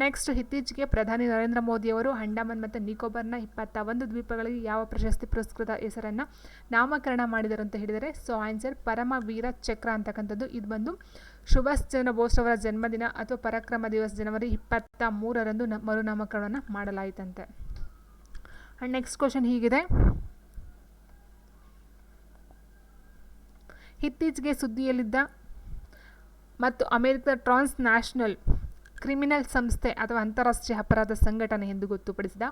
ನೆಕ್ಸ್ಟ್ ಇತ್ತೀಚೆಗೆ ಪ್ರಧಾನಿ ನರೇಂದ್ರ ಮೋದಿಯವರು ಅಂಡಮಾನ್ ಮತ್ತು ನಿಕೋಬಾರ್ನ ಇಪ್ಪತ್ತ ಒಂದು ದ್ವೀಪಗಳಿಗೆ ಯಾವ ಪ್ರಶಸ್ತಿ ಪುರಸ್ಕೃತ ಹೆಸರನ್ನು ನಾಮಕರಣ ಮಾಡಿದರು ಅಂತ ಹೇಳಿದರೆ ಸೊ ಆನ್ಸರ್ ಪರಮವೀರ ಚಕ್ರ ಅಂತಕ್ಕಂಥದ್ದು. ಇದು ಬಂದು ಸುಭಾಷ್ ಚಂದ್ರ ಬೋಸ್ ಅವರ ಜನ್ಮದಿನ ಅಥವಾ ಪರಾಕ್ರಮ ದಿವಸ ಜನವರಿ ಇಪ್ಪತ್ತ ಮೂರರಂದು ಮರುನಾಮಕರಣವನ್ನು ಮಾಡಲಾಯಿತಂತೆ. ಆ್ಯಂಡ್ ನೆಕ್ಸ್ಟ್ ಕ್ವಶನ್ ಹೀಗಿದೆ. ಇತ್ತೀಚೆಗೆ ಸುದ್ದಿಯಲ್ಲಿದ್ದ ಮತ್ತು ಅಮೆರಿಕದ ಟ್ರಾನ್ಸ್ ನ್ಯಾಷನಲ್ ಕ್ರಿಮಿನಲ್ ಸಂಸ್ಥೆ ಅಥವಾ ಅಂತಾರಾಷ್ಟ್ರೀಯ ಅಪರಾಧ ಸಂಘಟನೆ ಎಂದು ಗೊತ್ತುಪಡಿಸಿದ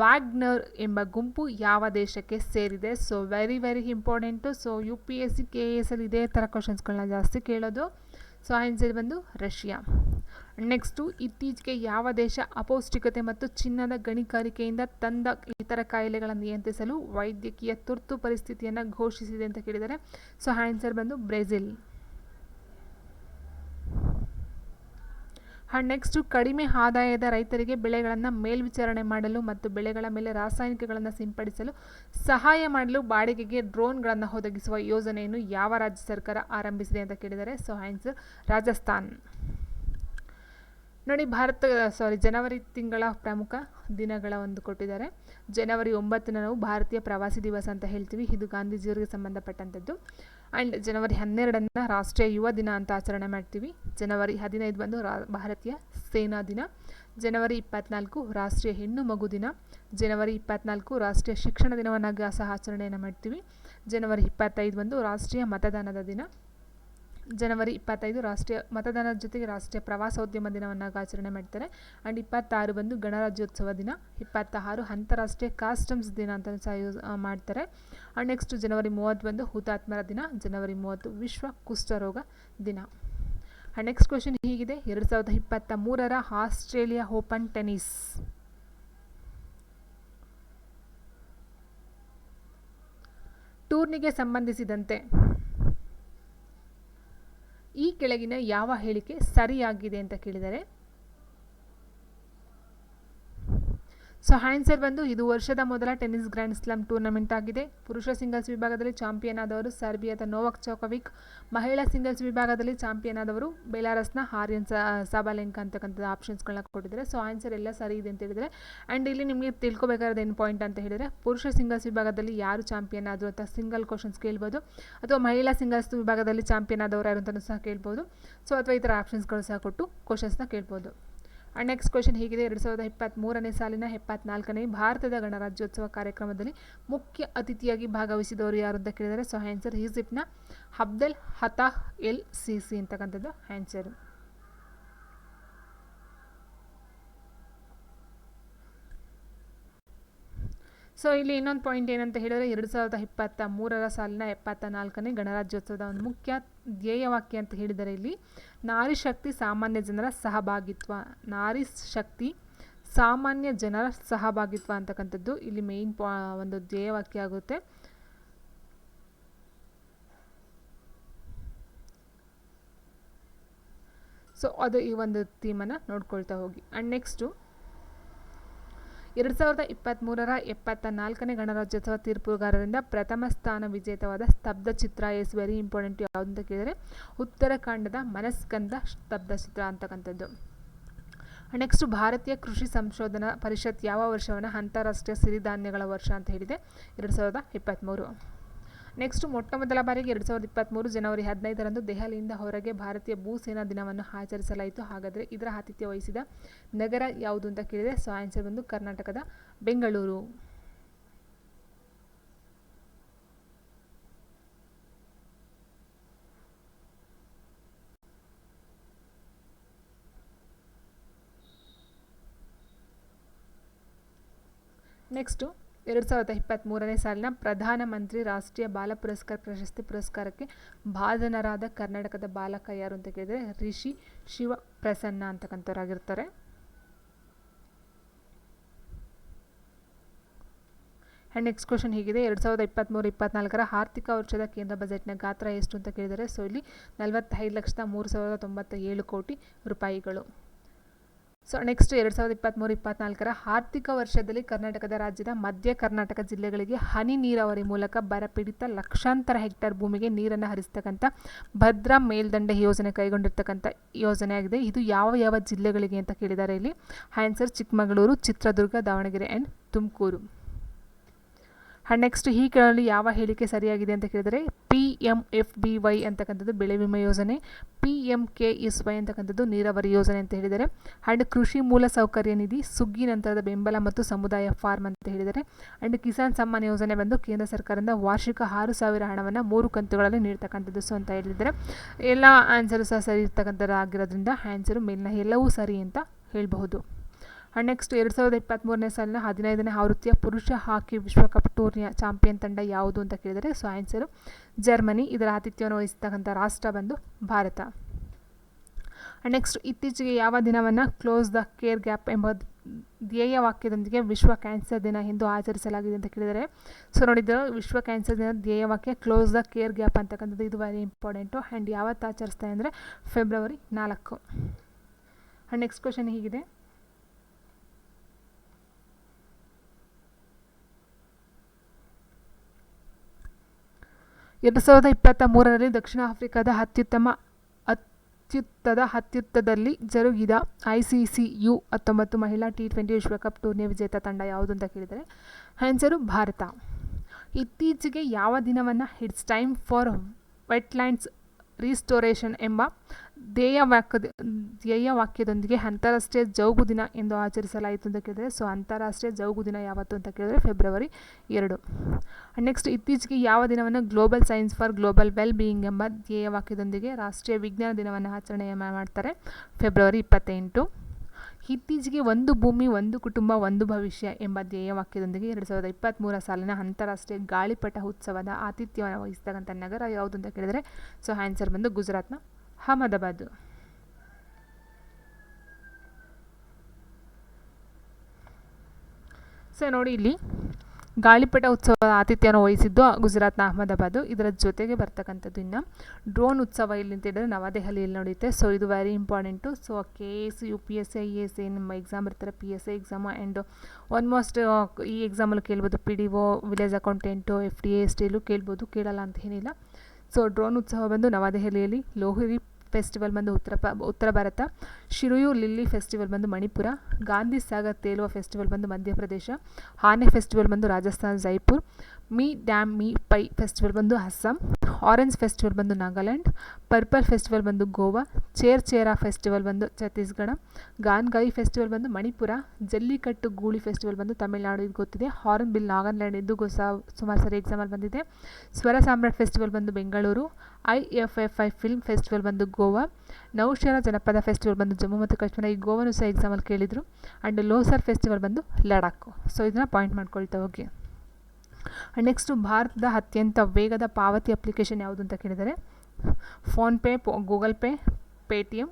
ವ್ಯಾಗ್ನರ್ ಎಂಬ ಗುಂಪು ಯಾವ ದೇಶಕ್ಕೆ ಸೇರಿದೆ? So very very important so U P S C K A S ಅಲ್ಲಿ ಇದೇ ಥರ ಕ್ವಶನ್ಸ್ಗಳನ್ನ ಜಾಸ್ತಿ ಕೇಳೋದು. ಸೊ ಆನ್ಸರ್ ಬಂದು ರಷ್ಯಾ. ನೆಕ್ಸ್ಟು ಇತ್ತೀಚೆಗೆ ಯಾವ ದೇಶ ಅಪೌಷ್ಟಿಕತೆ ಮತ್ತು ಚಿನ್ನದ ಗಣಿಗಾರಿಕೆಯಿಂದ ತಂದ ಇತರ ಕಾಯಿಲೆಗಳನ್ನು ನಿಯಂತ್ರಿಸಲು ವೈದ್ಯಕೀಯ ತುರ್ತು ಪರಿಸ್ಥಿತಿಯನ್ನು ಘೋಷಿಸಿದೆ ಅಂತ ಕೇಳಿದರೆ ಸೊ ಆನ್ಸರ್ ಬಂದು ಬ್ರೆಜಿಲ್. ಆ್ಯಂಡ್ ನೆಕ್ಸ್ಟು ಕಡಿಮೆ ಆದಾಯದ ರೈತರಿಗೆ ಬೆಳೆಗಳನ್ನು ಮೇಲ್ವಿಚಾರಣೆ ಮಾಡಲು ಮತ್ತು ಬೆಳೆಗಳ ಮೇಲೆ ರಾಸಾಯನಿಕಗಳನ್ನು ಸಿಂಪಡಿಸಲು ಸಹಾಯ ಮಾಡಲು ಬಾಡಿಗೆಗೆ ಡ್ರೋನ್ಗಳನ್ನು ಒದಗಿಸುವ ಯೋಜನೆಯನ್ನು ಯಾವ ರಾಜ್ಯ ಸರ್ಕಾರ ಆರಂಭಿಸಿದೆ ಅಂತ ಕೇಳಿದರೆ ಸೊ ಆನ್ಸರ್ ರಾಜಸ್ಥಾನ್. ನೋಡಿ ಭಾರತ ಸಾರಿ ಜನವರಿ ತಿಂಗಳ ಪ್ರಮುಖ ದಿನಗಳ ಒಂದು ಕೊಟ್ಟಿದ್ದಾರೆ. ಜನವರಿ ಒಂಬತ್ತನ ನಾವು ಭಾರತೀಯ ಪ್ರವಾಸಿ ದಿವಸ ಅಂತ ಹೇಳ್ತೀವಿ. ಇದು ಗಾಂಧೀಜಿಯವರಿಗೆ ಸಂಬಂಧಪಟ್ಟಂಥದ್ದು. ಆ್ಯಂಡ್ ಜನವರಿ ಹನ್ನೆರಡನ್ನು ರಾಷ್ಟ್ರೀಯ ಯುವ ದಿನ ಅಂತ ಆಚರಣೆ ಮಾಡ್ತೀವಿ. ಜನವರಿ ಹದಿನೈದು ಬಂದು ರಾ, ಭಾರತೀಯ ಸೇನಾ ದಿನ. ಜನವರಿ ಇಪ್ಪತ್ನಾಲ್ಕು ರಾಷ್ಟ್ರೀಯ ಹೆಣ್ಣು ಮಗು ದಿನ. ಜನವರಿ ಇಪ್ಪತ್ನಾಲ್ಕು ರಾಷ್ಟ್ರೀಯ ಶಿಕ್ಷಣ ದಿನವನ್ನಾಗಿ ಸಹ ಆಚರಣೆಯನ್ನು ಮಾಡ್ತೀವಿ. ಜನವರಿ ಇಪ್ಪತ್ತೈದು ಬಂದು ರಾಷ್ಟ್ರೀಯ ಮತದಾನದ ದಿನ. ಜನವರಿ ಇಪ್ಪತ್ತೈದು ರಾಷ್ಟ್ರೀಯ ಮತದಾನದ ಜೊತೆಗೆ ರಾಷ್ಟ್ರೀಯ ಪ್ರವಾಸೋದ್ಯಮ ದಿನವನ್ನು ಆಚರಣೆ ಮಾಡ್ತಾರೆ. ಆ್ಯಂಡ್ ಇಪ್ಪತ್ತಾರು ಬಂದು ಗಣರಾಜ್ಯೋತ್ಸವ ದಿನ, ಇಪ್ಪತ್ತಾರು ಅಂತಾರಾಷ್ಟ್ರೀಯ ಕಾಸ್ಟಮ್ಸ್ ದಿನ ಅಂತ ಸಹ ಯೂಸ್ ಮಾಡ್ತಾರೆ. ಆ್ಯಂಡ್ ನೆಕ್ಸ್ಟ್ ಜನವರಿ ಮೂವತ್ತು ಬಂದು ಹುತಾತ್ಮರ ದಿನ, ಜನವರಿ ಮೂವತ್ತು ವಿಶ್ವ ಕುಷ್ಠರೋಗ ದಿನ. ಆ್ಯಂಡ್ ನೆಕ್ಸ್ಟ್ ಕ್ವೆಶನ್ ಹೀಗಿದೆ. ಎರಡು ಸಾವಿರದ ಇಪ್ಪತ್ತ ಮೂರರ ಆಸ್ಟ್ರೇಲಿಯಾ ಓಪನ್ ಟೆನಿಸ್. ಟೂರ್ನಿಗೆ ಸಂಬಂಧಿಸಿದಂತೆ ಈ ಕೆಳಗಿನ ಯಾವ ಹೇಳಿಕೆ ಸರಿಯಾಗಿದೆ ಅಂತ ಕೇಳಿದರೆ ಸೊ ಹ್ಯಾಂಡ್ಸರ್ ಬಂದು ಇದು ವರ್ಷದ ಮೊದಲ ಟೆನ್ನಿಸ್ ಗ್ರ್ಯಾಂಡ್ ಸ್ಲಾಮ್ ಟೂರ್ನಮೆಂಟ್ ಆಗಿದೆ. ಪುರುಷ ಸಿಂಗಲ್ಸ್ ವಿಭಾಗದಲ್ಲಿ ಚಾಂಪಿಯನ್ ಆದವರು ಸರ್ಬಿಯಾದ ನೋವಾಕ್ ಚೋಕೋವಿಕ್, ಮಹಿಳಾ ಸಿಂಗಲ್ಸ್ ವಿಭಾಗದಲ್ಲಿ ಚಾಂಪಿಯನ್ ಆದವರು ಬೆಲಾರಸ್ನ ಹಾರ್ಯನ್ ಸಾಬಾಲೆಂಕ ಅಂತಕ್ಕಂಥ ಆಪ್ಷನ್ಸ್ಗಳನ್ನ ಕೊಟ್ಟಿದ್ದಾರೆ. ಸೊ ಆನ್ಸರ್ ಎಲ್ಲ ಸರಿ ಇದೆ ಅಂತ ಹೇಳಿದರೆ ಆ್ಯಂಡ್ ಇಲ್ಲಿ ನಿಮಗೆ ತಿಳ್ಕೊಬೇಕಾದ ಏನು ಪಾಯಿಂಟ್ ಅಂತ ಹೇಳಿದರೆ, ಪುರುಷ ಸಿಂಗಲ್ಸ್ ವಿಭಾಗದಲ್ಲಿ ಯಾರು ಚಾಂಪಿಯನ್ ಆದರು ಅಂತ ಸಿಂಗಲ್ ಕ್ವಶನ್ಸ್ ಕೇಳ್ಬೋದು. ಅಥವಾ ಮಹಿಳಾ ಸಿಂಗಲ್ಸ್ ವಿಭಾಗದಲ್ಲಿ ಚಾಂಪಿಯನ್ ಆದವರು ಯಾರು ಅಂತಲೂ ಸಹ ಕೇಳ್ಬೋದು. ಸೊ ಅಥವಾ ಈ ಥರ ಆಪ್ಷನ್ಸ್ಗಳು ಸಹ ಕೊಟ್ಟು ಕ್ವಶನ್ಸ್ನ ಕೇಳ್ಬೋದು. ಆ್ಯಂಡ್ ನೆಕ್ಸ್ಟ್ ಕ್ವೆಶನ್ ಹೀಗಿದೆ? ಎರಡು ಸಾವಿರದ ಇಪ್ಪತ್ತ್ಮೂರನೇ ಸಾಲಿನ ಎಪ್ಪತ್ನಾಲ್ಕನೇ ಭಾರತದ ಗಣರಾಜ್ಯೋತ್ಸವ ಕಾರ್ಯಕ್ರಮದಲ್ಲಿ ಮುಖ್ಯ ಅತಿಥಿಯಾಗಿ ಭಾಗವಹಿಸಿದವರು ಯಾರು ಅಂತ ಕೇಳಿದರೆ ಸೊ ಆನ್ಸರ್ ಈಜಿಪ್ಟ್ನ Abdel Fattah el Sisi ಅಂತಕ್ಕಂಥದ್ದು ಆನ್ಸರು ಸೊ ಇಲ್ಲಿ ಇನ್ನೊಂದು ಪಾಯಿಂಟ್ ಏನಂತ ಹೇಳಿದರೆ ಎರಡು ಸಾವಿರದ ಇಪ್ಪತ್ತ ಮೂರರ ಸಾಲಿನ ಎಪ್ಪತ್ತ ನಾಲ್ಕನೇ ಗಣರಾಜ್ಯೋತ್ಸವದ ಒಂದು ಮುಖ್ಯ ಧ್ಯೇಯವಾಕ್ಯ ಅಂತ ಹೇಳಿದರೆ ಇಲ್ಲಿ, ನಾರಿ ಶಕ್ತಿ ಸಾಮಾನ್ಯ ಜನರ ಸಹಭಾಗಿತ್ವ. ನಾರಿ ಶಕ್ತಿ ಸಾಮಾನ್ಯ ಜನರ ಸಹಭಾಗಿತ್ವ ಅಂತಕ್ಕಂಥದ್ದು ಇಲ್ಲಿ ಮೇಯ್ನ್ ಪಾ ಒಂದು ಧ್ಯೇಯವಾಕ್ಯ ಆಗುತ್ತೆ. ಸೊ ಅದು ಈ ಒಂದು ಥೀಮನ್ನು ನೋಡ್ಕೊಳ್ತಾ ಹೋಗಿ. ಆ್ಯಂಡ್ ನೆಕ್ಸ್ಟು ಎರಡು ಸಾವಿರದ ಇಪ್ಪತ್ತ್ಮೂರರ ಎಪ್ಪತ್ತ ನಾಲ್ಕನೇ ಗಣರಾಜ್ಯೋತ್ಸವ ತೀರ್ಪುಗಾರರಿಂದ ಪ್ರಥಮ ಸ್ಥಾನ ವಿಜೇತವಾದ ಸ್ತಬ್ಧ ಚಿತ್ರ ಇಸ್ ವೆರಿ ಇಂಪಾರ್ಟೆಂಟ್ ಯಾವುದು ಅಂತ ಕೇಳಿದರೆ ಉತ್ತರಾಖಂಡದ ಮನಸ್ಕಂದ ಸ್ತಬ್ಧ ಚಿತ್ರ ಅಂತಕ್ಕಂಥದ್ದು. ನೆಕ್ಸ್ಟ್ ಭಾರತೀಯ ಕೃಷಿ ಸಂಶೋಧನಾ ಪರಿಷತ್ ಯಾವ ವರ್ಷವನ್ನು ಅಂತಾರಾಷ್ಟ್ರೀಯ ಸಿರಿಧಾನ್ಯಗಳ ವರ್ಷ ಅಂತ ಹೇಳಿದೆ. ಎರಡು ಸಾವಿರದ ಇಪ್ಪತ್ತ್ಮೂರು ನೆಕ್ಸ್ಟ್ ಮೊಟ್ಟ ಮೊದಲ ಬಾರಿಗೆ ಎರಡು ಸಾವಿರದ ಇಪ್ಪತ್ತ್ಮೂರು ಜನವರಿ ಹದಿನೈದರಂದು ದೆಹಲಿಯಿಂದ ಹೊರಗೆ ಭಾರತೀಯ ಭೂಸೇನಾ ದಿನವನ್ನು ಆಚರಿಸಲಾಯಿತು. ಹಾಗಾದರೆ ಇದರ ಆತಿಥ್ಯ ವಹಿಸಿದ ನಗರ ಯಾವುದು ಅಂತ ಕೇಳಿದರೆ ಸೊ ಆನ್ಸರ್ ಬಂದು ಕರ್ನಾಟಕದ ಬೆಂಗಳೂರು. ನೆಕ್ಸ್ಟು ಎರಡು ಸಾವಿರದ ಇಪ್ಪತ್ತ್ಮೂರನೇ ಸಾಲಿನ ಪ್ರಧಾನಮಂತ್ರಿ ರಾಷ್ಟ್ರೀಯ ಬಾಲ ಪುರಸ್ಕಾರ ಪ್ರಶಸ್ತಿ ಪುರಸ್ಕಾರಕ್ಕೆ ಭಾಜನರಾದ ಕರ್ನಾಟಕದ ಬಾಲಕ ಯಾರು ಅಂತ ಕೇಳಿದರೆ ರಿಷಿ ಶಿವ ಪ್ರಸನ್ನ ಅಂತಕ್ಕಂಥವ್ರಾಗಿರ್ತಾರೆ ಆ್ಯಂಡ್ ನೆಕ್ಸ್ಟ್ ಕ್ವಶನ್ ಹೀಗಿದೆ. ಎರಡು ಸಾವಿರದ ಇಪ್ಪತ್ತ್ಮೂರು ಇಪ್ಪತ್ನಾಲ್ಕರ ಆರ್ಥಿಕ ವರ್ಷದ ಕೇಂದ್ರ ಬಜೆಟ್ನ ಗಾತ್ರ ಎಷ್ಟು ಅಂತ ಕೇಳಿದರೆ, ಸೊ ಇಲ್ಲಿ ನಲವತ್ತೈದು ಲಕ್ಷದ ಮೂರು ಸಾವಿರದ ತೊಂಬತ್ತ ಏಳು ಕೋಟಿ ರೂಪಾಯಿಗಳು. ಸೊ ನೆಕ್ಸ್ಟ್ ಎರಡು ಸಾವಿರದ ಇಪ್ಪತ್ತ್ಮೂರು ಇಪ್ಪತ್ನಾಲ್ಕರ ಆರ್ಥಿಕ ವರ್ಷದಲ್ಲಿ ಕರ್ನಾಟಕದ ರಾಜ್ಯದ ಮಧ್ಯ ಕರ್ನಾಟಕ ಜಿಲ್ಲೆಗಳಿಗೆ ಹನಿ ನೀರಾವರಿ ಮೂಲಕ ಬರಪೀಡಿತ ಲಕ್ಷಾಂತರ ಹೆಕ್ಟೇರ್ ಭೂಮಿಗೆ ನೀರನ್ನು ಹರಿಸ್ತಕ್ಕಂಥ ಭದ್ರಾ ಮೇಲ್ದಂಡೆ ಯೋಜನೆ ಕೈಗೊಂಡಿರ್ತಕ್ಕಂಥ ಯೋಜನೆ ಆಗಿದೆ. ಇದು ಯಾವ ಯಾವ ಜಿಲ್ಲೆಗಳಿಗೆ ಅಂತ ಕೇಳಿದ್ದಾರೆ ಇಲ್ಲಿ. Answer Chikkamagaluru, Chitradurga, Davanagere and Tumakuru. Next ಈ ಕೆಳಲ್ಲಿ ಯಾವ ಹೇಳಿಕೆ ಸರಿಯಾಗಿದೆ ಅಂತ ಕೇಳಿದರೆ P M F B Y ಅಂತಕ್ಕಂಥದ್ದು ಬೆಳೆ ವಿಮೆ ಯೋಜನೆ P M K S Y ಅಂತಕ್ಕಂಥದ್ದು ನೀರಾವರಿ ಯೋಜನೆ ಅಂತ ಹೇಳಿದರೆ ಆ್ಯಂಡ್ ಕೃಷಿ ಮೂಲ ಸೌಕರ್ಯ ನಿಧಿ, ಸುಗ್ಗಿ ನಂತರದ ಬೆಂಬಲ ಮತ್ತು ಸಮುದಾಯ ಫಾರ್ಮ್ ಅಂತ ಹೇಳಿದರೆ ಆ್ಯಂಡ್ ಕಿಸಾನ್ ಸಮ್ಮಾನ್ ಯೋಜನೆ ಬಂದು ಕೇಂದ್ರ ಸರ್ಕಾರದಿಂದ ವಾರ್ಷಿಕ ಆರು ಸಾವಿರ ಹಣವನ್ನು ಮೂರು ಕಂತುಗಳಲ್ಲಿ ನೀಡ್ತಕ್ಕಂಥದ್ದು. ಸೊ ಅಂತ ಹೇಳಿದರೆ, ಎಲ್ಲ ಆನ್ಸರು ಸಹ ಸರಿ ಇರ್ತಕ್ಕಂಥದ್ದು ಆಗಿರೋದ್ರಿಂದ ಆನ್ಸರು ಮೇಲಿನ ಎಲ್ಲವೂ ಸರಿ ಅಂತ ಹೇಳಬಹುದು. ಆ್ಯಂಡ್ ನೆಕ್ಸ್ಟ್ ಎರಡು ಸಾವಿರದ ಇಪ್ಪತ್ತ್ಮೂರನೇ ಸಾಲಿನ ಹದಿನೈದನೇ ಆವೃತ್ತಿಯ ಪುರುಷ ಹಾಕಿ ವಿಶ್ವಕಪ್ ಟೂರ್ನಿಯ ಚಾಂಪಿಯನ್ ತಂಡ ಯಾವುದು ಅಂತ ಕೇಳಿದರೆ ಸೊ ಆನ್ಸರು ಜರ್ಮನಿ, ಇದರ ಆತಿಥ್ಯವನ್ನು ವಹಿಸ್ತಕ್ಕಂಥ ರಾಷ್ಟ್ರ ಬಂದು ಭಾರತ. ನೆಕ್ಸ್ಟ್ ಇತ್ತೀಚೆಗೆ ಯಾವ ದಿನವನ್ನು ಕ್ಲೋಸ್ ದ ಕೇರ್ ಗ್ಯಾಪ್ ಎಂಬ ಧ್ಯೇಯ ವಾಕ್ಯದೊಂದಿಗೆ ವಿಶ್ವ ಕ್ಯಾನ್ಸರ್ ದಿನ ಎಂದು ಆಚರಿಸಲಾಗಿದೆ ಅಂತ ಕೇಳಿದರೆ, ಸೊ ನೋಡಿದ್ದು ವಿಶ್ವ ಕ್ಯಾನ್ಸರ್ ದಿನ ಧ್ಯೇಯ ವಾಕ್ಯ ಕ್ಲೋಸ್ ದ ಕೇರ್ ಗ್ಯಾಪ್ ಅಂತಕ್ಕಂಥದ್ದು ಇದು ವೆರಿ ಇಂಪಾರ್ಟೆಂಟು ಆ್ಯಂಡ್ ಯಾವತ್ತು ಆಚರಿಸ್ತಾರೆ ಅಂದರೆ ಫೆಬ್ರವರಿ ನಾಲ್ಕು. ಆ್ಯಂಡ್ ನೆಕ್ಸ್ಟ್ ಕ್ವಶನ್ ಹೀಗಿದೆ. ಎರಡು ಸಾವಿರದ ಇಪ್ಪತ್ತ ಮೂರರಲ್ಲಿ ದಕ್ಷಿಣ ಆಫ್ರಿಕಾದ ಅತ್ಯುತ್ತಮ, ಅತ್ಯುತ್ತದ ಅತ್ಯುತ್ತದಲ್ಲಿ ಜರುಗಿದ ಐ ಸಿ ಸಿ ಯು ಹತ್ತೊಂಬತ್ತು ಮಹಿಳಾ ಟಿ ಟ್ವೆಂಟಿ ವಿಶ್ವಕಪ್ ಟೂರ್ನಿಯ ವಿಜೇತ ತಂಡ ಯಾವುದು ಅಂತ ಕೇಳಿದರೆ, ಆನ್ಸರು ಭಾರತ. ಇತ್ತೀಚೆಗೆ ಯಾವ ದಿನವನ್ನು it's time for wetlands restoration ಎಂಬ ಧ್ಯೇಯ ವಾಕ್ಯದ ಧ್ಯೇಯ ವಾಕ್ಯದೊಂದಿಗೆ ಅಂತಾರಾಷ್ಟ್ರೀಯ ಜೌಗು ದಿನ ಎಂದು ಆಚರಿಸಲಾಯಿತು ಅಂತ ಕೇಳಿದರೆ ಸೊ ಅಂತಾರಾಷ್ಟ್ರೀಯ ಜೌಗು ದಿನ ಯಾವತ್ತು ಅಂತ ಕೇಳಿದರೆ ಫೆಬ್ರವರಿ ಎರಡು. ನೆಕ್ಸ್ಟ್ ಇತ್ತೀಚೆಗೆ ಯಾವ ದಿನವನ್ನು global science for global well being ಎಂಬ ಧ್ಯೇಯವಾಕ್ಯದೊಂದಿಗೆ ರಾಷ್ಟ್ರೀಯ ವಿಜ್ಞಾನ ದಿನವನ್ನು ಆಚರಣೆ ಮಾಡ್ತಾರೆ ಫೆಬ್ರವರಿ ಇಪ್ಪತ್ತೆಂಟು. ಇತ್ತೀಚೆಗೆ ಒಂದು ಭೂಮಿ, ಒಂದು ಕುಟುಂಬ, ಒಂದು ಭವಿಷ್ಯ ಎಂಬ ಧ್ಯೇಯವಾಕ್ಯದೊಂದಿಗೆ ಎರಡು ಸಾವಿರದ ಇಪ್ಪತ್ತ್ಮೂರ ಸಾಲಿನ ಅಂತಾರಾಷ್ಟ್ರೀಯ ಗಾಳಿಪಟ ಉತ್ಸವದ ಆತಿಥ್ಯವನ್ನು ವಹಿಸ್ತಕ್ಕಂಥ ನಗರ ಯಾವುದು ಅಂತ ಕೇಳಿದರೆ ಸೊ ಆನ್ಸರ್ ಬಂದು ಗುಜರಾತ್ನ ಅಹಮದಾಬಾದ್ ಸೊ ನೋಡಿ ಇಲ್ಲಿ ಗಾಳಿಪಟ ಉತ್ಸವ ಆತಿಥ್ಯನ ವಹಿಸಿದ್ದು ಗುಜರಾತ್ನ ಅಹಮದಾಬಾದು. ಇದರ ಜೊತೆಗೆ ಬರ್ತಕ್ಕಂಥದ್ದು ಇನ್ನು ಡ್ರೋನ್ ಉತ್ಸವ ಇಲ್ಲಿ ಅಂತ ಹೇಳಿದ್ರೆ ನವದೆಹಲಿಯಲ್ಲಿ ನಡೆಯುತ್ತೆ. ಸೊ ಇದು very important so K S U P S I S A ನಿಮ್ಮ ಎಕ್ಸಾಮ್ ಇರ್ತಾರೆ P S I exam and almost ಈ ಎಕ್ಸಾಮಲ್ಲಿ ಕೇಳ್ಬೋದು. P D O village accountant F D A S ಕೇಳ್ಬೋದು. ಕೇಳಲ್ಲ ಅಂತ ಏನಿಲ್ಲ. ಸೊ ಡ್ರೋನ್ ಉತ್ಸವ ಬಂದು ನವದೆಹಲಿಯಲ್ಲಿ ಲೋಹಿರಿ ಫೆಸ್ಟಿವಲ್ ಬಂದು ಉತ್ತರ ಉತ್ತರ ಭಾರತ ಶಿರುಯು ಲಿಲ್ಲಿ ಫೆಸ್ಟಿವಲ್ ಬಂದು ಮಣಿಪುರ ಗಾಂಧಿ ಸಾಗರ್ ತೇಲುವ ಫೆಸ್ಟಿವಲ್ ಬಂದು ಮಧ್ಯಪ್ರದೇಶ ಆನೆ ಫೆಸ್ಟಿವಲ್ ಬಂದು ರಾಜಸ್ಥಾನ್ ಜೈಪುರ್ ಮೀ ಡ್ಯಾಮ್ ಮೀ ಪೈ ಫೆಸ್ಟಿವಲ್ ಬಂದು ಅಸ್ಸಾಂ ಆರೆಂಜ್ ಫೆಸ್ಟಿವಲ್ ಬಂದು ನಾಗಾಲ್ಯಾಂಡ್ ಪರ್ಪಲ್ ಫೆಸ್ಟಿವಲ್ ಬಂದು ಗೋವಾ ಚೇರ್ ಚೇರಾ ಫೆಸ್ಟಿವಲ್ ಬಂದು ಛತ್ತೀಸ್ಗಢ ಗಾನ್ಗಾಯಿ ಫೆಸ್ಟಿವಲ್ ಬಂದು ಮಣಿಪುರ ಜಲ್ಲಿಕಟ್ಟು ಗೂಳಿ ಫೆಸ್ಟಿವಲ್ ಬಂದು ತಮಿಳುನಾಡು ಇದು ಗೊತ್ತಿದೆ ಹಾರ್ನ್ ಬಿಲ್ ನಾಗಾಲ್ಯಾಂಡ್ ಇದು ಸಹ ಸುಮಾರು ಸರಿ ಎಕ್ಸಾಮಲ್ಲಿ ಬಂದಿದೆ ಸ್ವರ ಸಾಮ್ರಾಟ್ ಫೆಸ್ಟಿವಲ್ ಬಂದು Bengaluru I F F I film festival ಬಂದು ಗೋವಾ, ನೌಶೇರಾ ಜನಪದ ಫೆಸ್ಟಿವಲ್ ಬಂದು ಜಮ್ಮು ಮತ್ತು ಕಾಶ್ಮೀರ, ಈ ಗೋವಾನು ಸಹ ಎಕ್ಸಾಮಲ್ಲಿ ಕೇಳಿದರು. ಆ್ಯಂಡ್ ಲೋಸರ್ ಫೆಸ್ಟಿವಲ್ ಬಂದು ಲಡಾಖ್. ಸೊ ಇದನ್ನ ಪಾಯಿಂಟ್ ಮಾಡ್ಕೊಳ್ತಾ ಹೋಗಿ. ನೆಕ್ಸ್ಟು ಭಾರತದ ಅತ್ಯಂತ ವೇಗದ ಪಾವತಿ ಅಪ್ಲಿಕೇಶನ್ ಯಾವುದು ಅಂತ ಕೇಳಿದರೆ ಫೋನ್ಪೇ ಪೋ ಗೂಗಲ್ ಪೇ ಪೇಟಿಎಮ್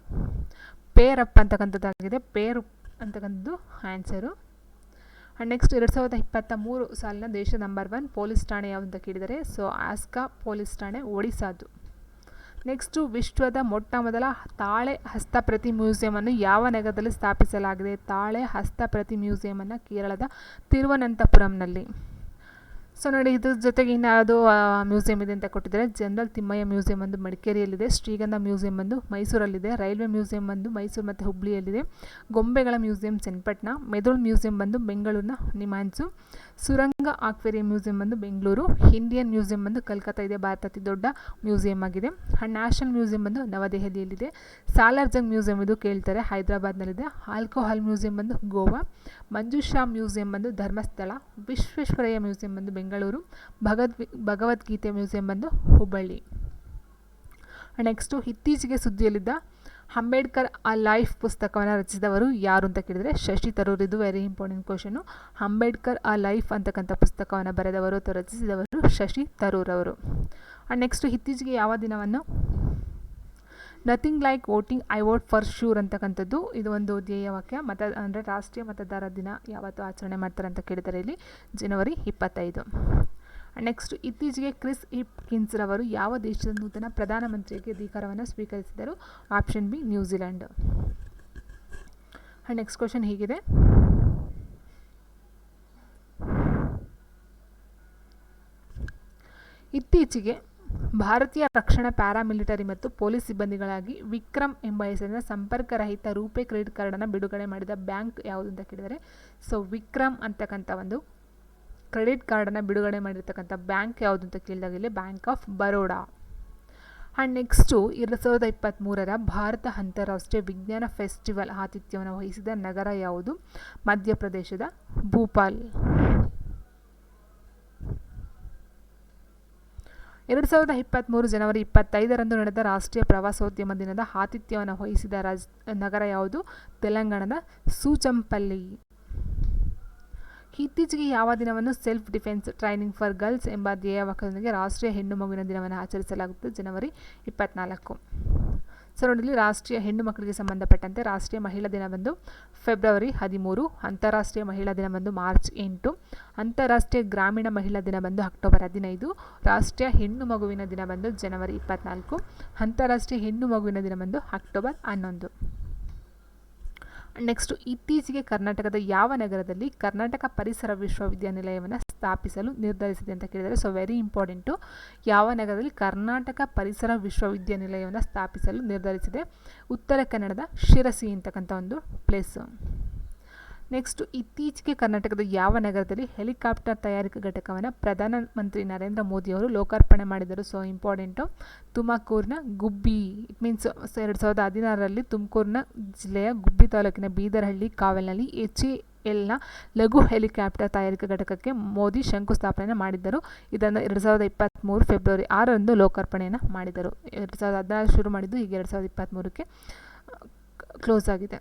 ಪೇರಪ್ ಅಂತಕ್ಕಂಥದ್ದಾಗಿದೆ. ಪೇರ್ ಅಂತಕ್ಕಂಥದ್ದು ಆ್ಯನ್ಸರು ಆ್ಯಂಡ್ ನೆಕ್ಸ್ಟ್ ಎರಡು ಸಾವಿರದ ಇಪ್ಪತ್ತ ಮೂರು ಸಾಲಿನ ದೇಶ ನಂಬರ್ ಒನ್ ಪೊಲೀಸ್ ಠಾಣೆ ಯಾವುದು ಅಂತ ಕೇಳಿದರೆ, ಸೊ ಆಸ್ಕಾ ಪೊಲೀಸ್ ಠಾಣೆ ಒಡಿಸಾದು ನೆಕ್ಸ್ಟು ವಿಶ್ವದ ಮೊಟ್ಟ ಮೊದಲ ತಾಳೆ ಹಸ್ತಪ್ರತಿ ಮ್ಯೂಸಿಯಮನ್ನು ಯಾವ ನಗರದಲ್ಲಿ ಸ್ಥಾಪಿಸಲಾಗಿದೆ? ತಾಳೆ ಹಸ್ತಪ್ರತಿ ಮ್ಯೂಸಿಯಮನ್ನು ಕೇರಳದ ತಿರುವನಂತಪುರಂನಲ್ಲಿ. ಸೊ ನೋಡಿ, ಇದ್ರ ಜೊತೆಗೆ ಇನ್ನು ಯಾವುದು ಮ್ಯೂಸಿಯಂ ಇದೆ ಅಂತ ಕೊಟ್ಟಿದ್ದಾರೆ. ಜನರಲ್ ತಿಮ್ಮಯ್ಯ ಮ್ಯೂಸಿಯಂ ಒಂದು ಮಡಿಕೇರಿಯಲ್ಲಿದೆ, ಶ್ರೀಗಂಧ ಮ್ಯೂಸಿಯಂ ಬಂದು ಮೈಸೂರಲ್ಲಿದೆ, ರೈಲ್ವೆ ಮ್ಯೂಸಿಯಂ ಬಂದು ಮೈಸೂರು ಮತ್ತು ಹುಬ್ಳಿಯಲ್ಲಿದೆ, ಗೊಂಬೆಗಳ ಮ್ಯೂಸಿಯಂ ಚನ್ನಪಟ್ಟಣ, ಮೆದುಳು ಮ್ಯೂಸಿಯಂ ಬಂದು ಬೆಂಗಳೂರಿನ ನಿಮಾನ್ಸು ಸುರಂಗ ಆಕ್ವೇರಿಯಂ ಮ್ಯೂಸಿಯಂ ಬಂದು ಬೆಂಗಳೂರು, ಇಂಡಿಯನ್ ಮ್ಯೂಸಿಯಂ ಬಂದು ಕಲ್ಕತ್ತಾ ಇದೆ ಭಾರತ ಅತಿ ದೊಡ್ಡ ಮ್ಯೂಸಿಯಂ ಆಗಿದೆ. ಆ್ಯಂಡ್ ನ್ಯಾಷನಲ್ ಮ್ಯೂಸಿಯಂ ಬಂದು ನವದೆಹಲಿಯಲ್ಲಿದೆ. ಸಾಲಾರ್ಜಂಗ್ ಮ್ಯೂಸಿಯಂ ಇದು ಕೇಳ್ತಾರೆ, ಹೈದರಾಬಾದ್ನಲ್ಲಿದೆ. ಆಲ್ಕೋಹಾಲ್ ಮ್ಯೂಸಿಯಂ ಬಂದು ಗೋವಾ, ಮಂಜುಷಾ ಮ್ಯೂಸಿಯಂ ಬಂದು ಧರ್ಮಸ್ಥಳ, ವಿಶ್ವೇಶ್ವರಯ್ಯ ಮ್ಯೂಸಿಯಂ ಬಂದು ಬೆಂಗಳೂರು, ಭಗವದ್ ಭಗವದ್ಗೀತೆ ಮ್ಯೂಸಿಯಂ ಬಂದು ಹುಬ್ಬಳ್ಳಿ. ನೆಕ್ಸ್ಟು ಇತ್ತೀಚೆಗೆ ಸುದ್ದಿಯಲ್ಲಿದ್ದ ಅಂಬೇಡ್ಕರ್ ಆ ಲೈಫ್ ಪುಸ್ತಕವನ್ನು ರಚಿಸಿದವರು ಯಾರು ಅಂತ ಕೇಳಿದರೆ ಶಶಿ ತರೂರ್. ಇದು ವೆರಿ ಇಂಪಾರ್ಟೆಂಟ್ ಕ್ವಶನು ಅಂಬೇಡ್ಕರ್ ಆ ಲೈಫ್ ಅಂತಕ್ಕಂಥ ಪುಸ್ತಕವನ್ನು ಬರೆದವರು ಅಥವಾ ರಚಿಸಿದವರು ಶಶಿ ತರೂರ್ ಅವರು. ಆ್ಯಂಡ್ ನೆಕ್ಸ್ಟು ಇತ್ತೀಚೆಗೆ ಯಾವ ದಿನವನ್ನು? Nothing like voting I vote for sure ಅಂತಕ್ಕಂಥದ್ದು. ಇದು ಒಂದು ಧ್ಯೇಯ ವಾಕ್ಯ. ಮತ, ಅಂದರೆ ರಾಷ್ಟ್ರೀಯ ಮತದಾರ ದಿನ ಯಾವತ್ತು ಆಚರಣೆ ಮಾಡ್ತಾರೆ ಅಂತ ಕೇಳಿದರೆ ಇಲ್ಲಿ. ಜನವರಿ ಇಪ್ಪತ್ತೈದು. ನೆಕ್ಸ್ಟ್ ಇತ್ತೀಚೆಗೆ ಕ್ರಿಸ್ ಕಿನ್ಸ್ ರವರು ಯಾವ ದೇಶದ ನೂತನ ಪ್ರಧಾನಮಂತ್ರಿಯಾಗಿ ಅಧಿಕಾರವನ್ನು ಸ್ವೀಕರಿಸಿದರು? Option B New Zealand next question ಹೀಗಿದೆ. ಇತ್ತೀಚೆಗೆ ಭಾರತೀಯ ರಕ್ಷಣಾ ಪ್ಯಾರಾಮಿಲಿಟರಿ ಮತ್ತು ಪೊಲೀಸ್ ಸಿಬ್ಬಂದಿಗಳಾಗಿ ವಿಕ್ರಮ್ ಎಂಬ ಹೆಸರಿನ ಸಂಪರ್ಕರಹಿತ ರೂಪೆ ಕ್ರೆಡಿಟ್ ಕಾರ್ಡನ್ನು ಬಿಡುಗಡೆ ಮಾಡಿದ ಬ್ಯಾಂಕ್ ಯಾವುದು ಅಂತ ಕೇಳಿದರೆ, ಸೊ ವಿಕ್ರಮ್ ಅಂತಕ್ಕಂಥ ಒಂದು ಕ್ರೆಡಿಟ್ ಕಾರ್ಡನ್ನು ಬಿಡುಗಡೆ ಮಾಡಿರ್ತಕ್ಕಂಥ ಬ್ಯಾಂಕ್ ಯಾವುದು ಅಂತ ಕೇಳಿದಾಗ ಇಲ್ಲಿ bank of Baroda. And next ಎರಡು ಸಾವಿರದ ಇಪ್ಪತ್ತ್ಮೂರರ ಭಾರತ ಅಂತಾರಾಷ್ಟ್ರೀಯ ವಿಜ್ಞಾನ ಫೆಸ್ಟಿವಲ್ ಆತಿಥ್ಯವನ್ನು ವಹಿಸಿದ ನಗರ ಯಾವುದು? ಮಧ್ಯಪ್ರದೇಶದ ಭೂಪಾಲ್. ಎರಡು ಸಾವಿರದ ಇಪ್ಪತ್ತ್ಮೂರು ಜನವರಿ ಇಪ್ಪತ್ತೈದರಂದು ನಡೆದ ರಾಷ್ಟ್ರೀಯ ಪ್ರವಾಸೋದ್ಯಮ ದಿನದ ಆತಿಥ್ಯವನ್ನು ವಹಿಸಿದ ರಾಜ್ ನಗರ ಯಾವುದು? ತೆಲಂಗಾಣದ ಸೂಚಂಪಲ್ಲಿ. ಇತ್ತೀಚೆಗೆ ಯಾವ ದಿನವನ್ನು self defence training for girls ಎಂಬ ಧ್ಯೇಯವಾಕ್ಯದೊಂದಿಗೆ ರಾಷ್ಟ್ರೀಯ ಹೆಣ್ಣು ಮಗುವಿನ ದಿನವನ್ನು ಆಚರಿಸಲಾಗುತ್ತದೆ, ಜನವರಿ ಇಪ್ಪತ್ನಾಲ್ಕು. ಸೊ ನೋಡಲಿ ರಾಷ್ಟ್ರೀಯ ಹೆಣ್ಣು ಮಕ್ಕಳಿಗೆ ಸಂಬಂಧಪಟ್ಟಂತೆ ರಾಷ್ಟ್ರೀಯ ಮಹಿಳಾ ದಿನ ಬಂದು ಫೆಬ್ರವರಿ ಹದಿಮೂರು, ಅಂತಾರಾಷ್ಟ್ರೀಯ ಮಹಿಳಾ ದಿನ ಬಂದು ಮಾರ್ಚ್ ಎಂಟು, ಅಂತಾರಾಷ್ಟ್ರೀಯ ಗ್ರಾಮೀಣ ಮಹಿಳಾ ದಿನ ಬಂದು ಅಕ್ಟೋಬರ್ ಹದಿನೈದು, ರಾಷ್ಟ್ರೀಯ ಹೆಣ್ಣು ಮಗುವಿನ ದಿನ ಬಂದು ಜನವರಿ ಇಪ್ಪತ್ನಾಲ್ಕು, ಅಂತಾರಾಷ್ಟ್ರೀಯ ಹೆಣ್ಣು ಮಗುವಿನ ದಿನ ಬಂದು ಅಕ್ಟೋಬರ್ ಹನ್ನೊಂದು. ನೆಕ್ಸ್ಟು ಇತ್ತೀಚೆಗೆ ಕರ್ನಾಟಕದ ಯಾವ ನಗರದಲ್ಲಿ ಕರ್ನಾಟಕ ಪರಿಸರ ವಿಶ್ವವಿದ್ಯಾನಿಲಯವನ್ನು ಸ್ಥಾಪಿಸಲು ನಿರ್ಧರಿಸಿದೆ ಅಂತ ಕೇಳಿದರೆ ಸೊ ವೆರಿ ಇಂಪಾರ್ಟೆಂಟು ಯಾವ ನಗರದಲ್ಲಿ ಕರ್ನಾಟಕ ಪರಿಸರ ವಿಶ್ವವಿದ್ಯಾನಿಲಯವನ್ನು ಸ್ಥಾಪಿಸಲು ನಿರ್ಧರಿಸಿದೆ? ಉತ್ತರ ಕನ್ನಡದ ಶಿರಸಿ ಅಂತಕ್ಕಂಥ ಒಂದು ಪ್ಲೇಸು ನೆಕ್ಸ್ಟು ಇತ್ತೀಚೆಗೆ ಕರ್ನಾಟಕದ ಯಾವ ನಗರದಲ್ಲಿ ಹೆಲಿಕಾಪ್ಟರ್ ತಯಾರಿಕಾ ಘಟಕವನ್ನು ಪ್ರಧಾನಮಂತ್ರಿ ನರೇಂದ್ರ ಮೋದಿಯವರು ಲೋಕಾರ್ಪಣೆ ಮಾಡಿದರು? ಸೊ ಇಂಪಾರ್ಟೆಂಟು ತುಮಕೂರಿನ ಗುಬ್ಬಿ ಇಟ್ ಮೀನ್ಸ್ ಎರಡು ಸಾವಿರದ ಹದಿನಾರರಲ್ಲಿ ತುಮಕೂರಿನ ಜಿಲ್ಲೆಯ ಗುಬ್ಬಿ ತಾಲೂಕಿನ ಬೀದರಹಳ್ಳಿ ಕಾವಲ್ನಲ್ಲಿ ಎಚ್ ಎ ಎಲ್ನ ಲಘು ಹೆಲಿಕಾಪ್ಟರ್ ತಯಾರಿಕಾ ಘಟಕಕ್ಕೆ ಮೋದಿ ಶಂಕುಸ್ಥಾಪನೆ ಮಾಡಿದ್ದರು. ಇದನ್ನು ಎರಡು ಸಾವಿರದ ಇಪ್ಪತ್ತ್ಮೂರು ಫೆಬ್ರವರಿ ಆರರಂದು ಲೋಕಾರ್ಪಣೆಯನ್ನು ಮಾಡಿದರು ಎರಡು ಸಾವಿರದ ಹದಿನಾರು ಶುರು ಮಾಡಿದ್ದು ಈಗ ಎರಡು ಸಾವಿರದ ಇಪ್ಪತ್ತ್ಮೂರಕ್ಕೆ ಕ್ಲೋಸ್ ಆಗಿದೆ.